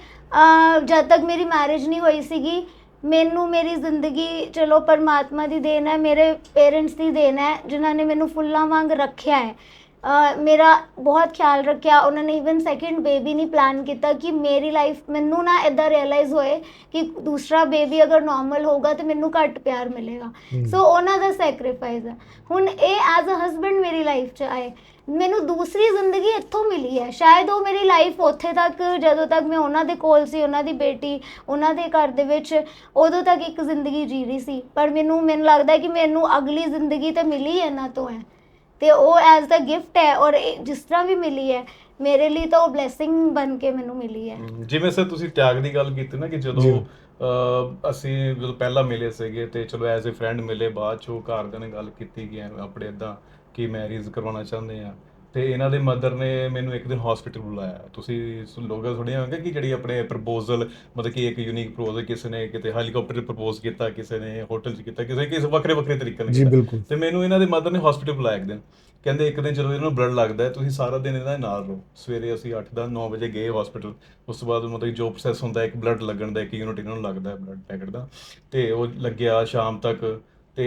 ਜਦ ਤੱਕ ਮੇਰੀ ਮੈਰਿਜ ਨਹੀਂ ਹੋਈ ਸੀਗੀ ਮੈਨੂੰ ਮੇਰੀ ਜ਼ਿੰਦਗੀ ਚਲੋ ਪਰਮਾਤਮਾ ਦੀ ਦੇਣ ਹੈ ਮੇਰੇ ਪੇਰੈਂਟਸ ਦੀ ਦੇਣ ਹੈ ਜਿਨ੍ਹਾਂ ਨੇ ਮੈਨੂੰ ਫੁੱਲਾਂ ਵਾਂਗ ਰੱਖਿਆ ਹੈ। ਮੇਰਾ ਬਹੁਤ ਖਿਆਲ ਰੱਖਿਆ ਉਹਨਾਂ ਨੇ ਇਵਨ ਸੈਕਿੰਡ ਬੇਬੀ ਨਹੀਂ ਪਲਾਨ ਕੀਤਾ ਕਿ ਮੇਰੀ ਲਾਈਫ ਮੈਨੂੰ ਨਾ ਇਦਾਂ ਰਿਅਲਾਈਜ਼ ਹੋਏ ਕਿ ਦੂਸਰਾ ਬੇਬੀ ਅਗਰ ਨਾਰਮਲ ਹੋਊਗਾ ਤੇ ਮੈਨੂੰ ਘੱਟ ਪਿਆਰ ਮਿਲੇਗਾ। ਸੋ ਉਹਨਾਂ ਦਾ ਸੈਕਰੀਫਾਈਸ ਹੈ। ਹੁਣ ਇਹ ਐਜ਼ ਅ ਹਸਬੰਡ ਮੇਰੀ ਲਾਈਫ 'ਚ ਆਏ। ਮੈਨੂੰ ਦੂਸਰੀ ਜ਼ਿੰਦਗੀ ਇੱਥੋਂ ਮਿਲੀ ਹੈ। ਸ਼ਾਇਦ ਉਹ ਮੇਰੀ ਲਾਈਫ ਉੱਥੇ ਤੱਕ ਜਦੋਂ ਤੱਕ ਮੈਂ ਉਹਨਾਂ ਦੇ ਕੋਲ ਸੀ ਉਹਨਾਂ ਦੀ ਬੇਟੀ ਉਹਨਾਂ ਦੇ ਘਰ ਦੇ ਵਿੱਚ ਉਦੋਂ ਤੱਕ ਇੱਕ ਜ਼ਿੰਦਗੀ ਜੀ ਰਹੀ ਸੀ। ਪਰ ਮੈਨੂੰ ਮੈਨੂੰ ਲੱਗਦਾ ਹੈ ਕਿ ਮੈਨੂੰ ਅਗਲੀ ਜ਼ਿੰਦਗੀ ਤਾਂ ਮਿਲੀ ਇਹਨਾਂ ਤੋਂ ਹੈ। ਤੇ ਉਹ ਐਜ਼ ਦਾ ਗਿਫਟ ਹੈ ਔਰ ਜਿਸ ਤਰ੍ਹਾਂ ਵੀ ਮਿਲੀ ਹੈ ਮੇਰੇ ਲਈ ਤਾਂ ਉਹ ਬਲੇਸਿੰਗ ਬਣ ਕੇ ਮੈਨੂੰ ਮਿਲੀ ਹੈ। ਜਿਵੇਂ ਸਰ ਤੁਸੀਂ ਤਿਆਗ ਦੀ ਗੱਲ ਕੀਤੀ ਨਾ ਕਿ। ਜਦੋਂ ਅਸੀਂ ਜਦੋਂ ਪਹਿਲਾਂ ਮਿਲੇ ਸੀਗੇ ਤੇ ਚਲੋ ਐਜ਼ ਅ ਫਰੈਂਡ ਮਿਲੇ ਬਾਅਦ ਚੋਂ ਘਰਦਿਆਂ ਨੇ ਗੱਲ ਕੀਤੀ ਕਿ ਆਪਣੇ ਇਦਾਂ ਕਿ ਮੈਰਿਜ ਕਰਵਾਉਣਾ ਚਾਹੁੰਦੇ ਆ ਤੇ ਇਹਨਾਂ ਦੇ ਮਦਰ ਨੇ ਮੈਨੂੰ ਇੱਕ ਦਿਨ ਹਸਪੀਟਲ ਬੁਲਾਇਆ। ਤੁਸੀਂ ਲੋਕਾਂ ਸੁਣਿਆ ਹੋਵੇਗਾ ਕਿ ਜਿਹੜੀ ਆਪਣੇ ਪ੍ਰਪੋਜ਼ਲ ਮਤਲਬ ਕਿ ਇੱਕ ਯੂਨੀਕ ਪ੍ਰਪੋਜ਼ਲ ਕਿਸੇ ਨੇ ਕਿਤੇ ਹੈਲੀਕਾਪਟਰ ਪ੍ਰਪੋਜ਼ ਕੀਤਾ ਕਿਸੇ ਨੇ ਹੋਟਲ 'ਚ ਕੀਤਾ ਕਿਸੇ ਕਿਸੇ ਵੱਖਰੇ ਵੱਖਰੇ ਤਰੀਕੇ ਨਾਲ ਜੀ, ਕੀਤਾ। ਬਿਲਕੁਲ। ਤੇ ਮੈਨੂੰ ਇਹਨਾਂ ਦੇ ਮਦਰ ਨੇ ਹਸਪੀਟਲ ਬੁਲਾਇਆ ਇੱਕ ਦਿਨ। ਕਹਿੰਦੇ ਇੱਕ ਦਿਨ ਜਦੋਂ ਇਹਨਾਂ ਨੂੰ ਬਲੱਡ ਲੱਗਦਾ ਹੈ ਤੁਸੀਂ ਸਾਰਾ ਦਿਨ ਇਹਨਾਂ ਦੇ ਨਾਲ ਰਹੋ। ਸਵੇਰੇ ਅਸੀਂ 8 ਦਾ 9 ਵਜੇ ਗਏ ਹਸਪੀਟਲ ਉਸ ਤੋਂ ਬਾਅਦ ਮਤਲਬ ਕਿ ਜੋ ਪ੍ਰੋਸੈਸ ਹੁੰਦਾ ਇੱਕ ਬਲੱਡ ਲੱਗਣ ਦਾ ਇੱਕ ਯੂਨਿਟ ਇਹਨਾਂ ਨੂੰ ਲੱਗਦਾ ਬਲੱਡ ਪੈਕਟ ਦਾ। ਤੇ ਉਹ ਲੱਗਿਆ ਸ਼ਾਮ ਤੱਕ। ਤੇ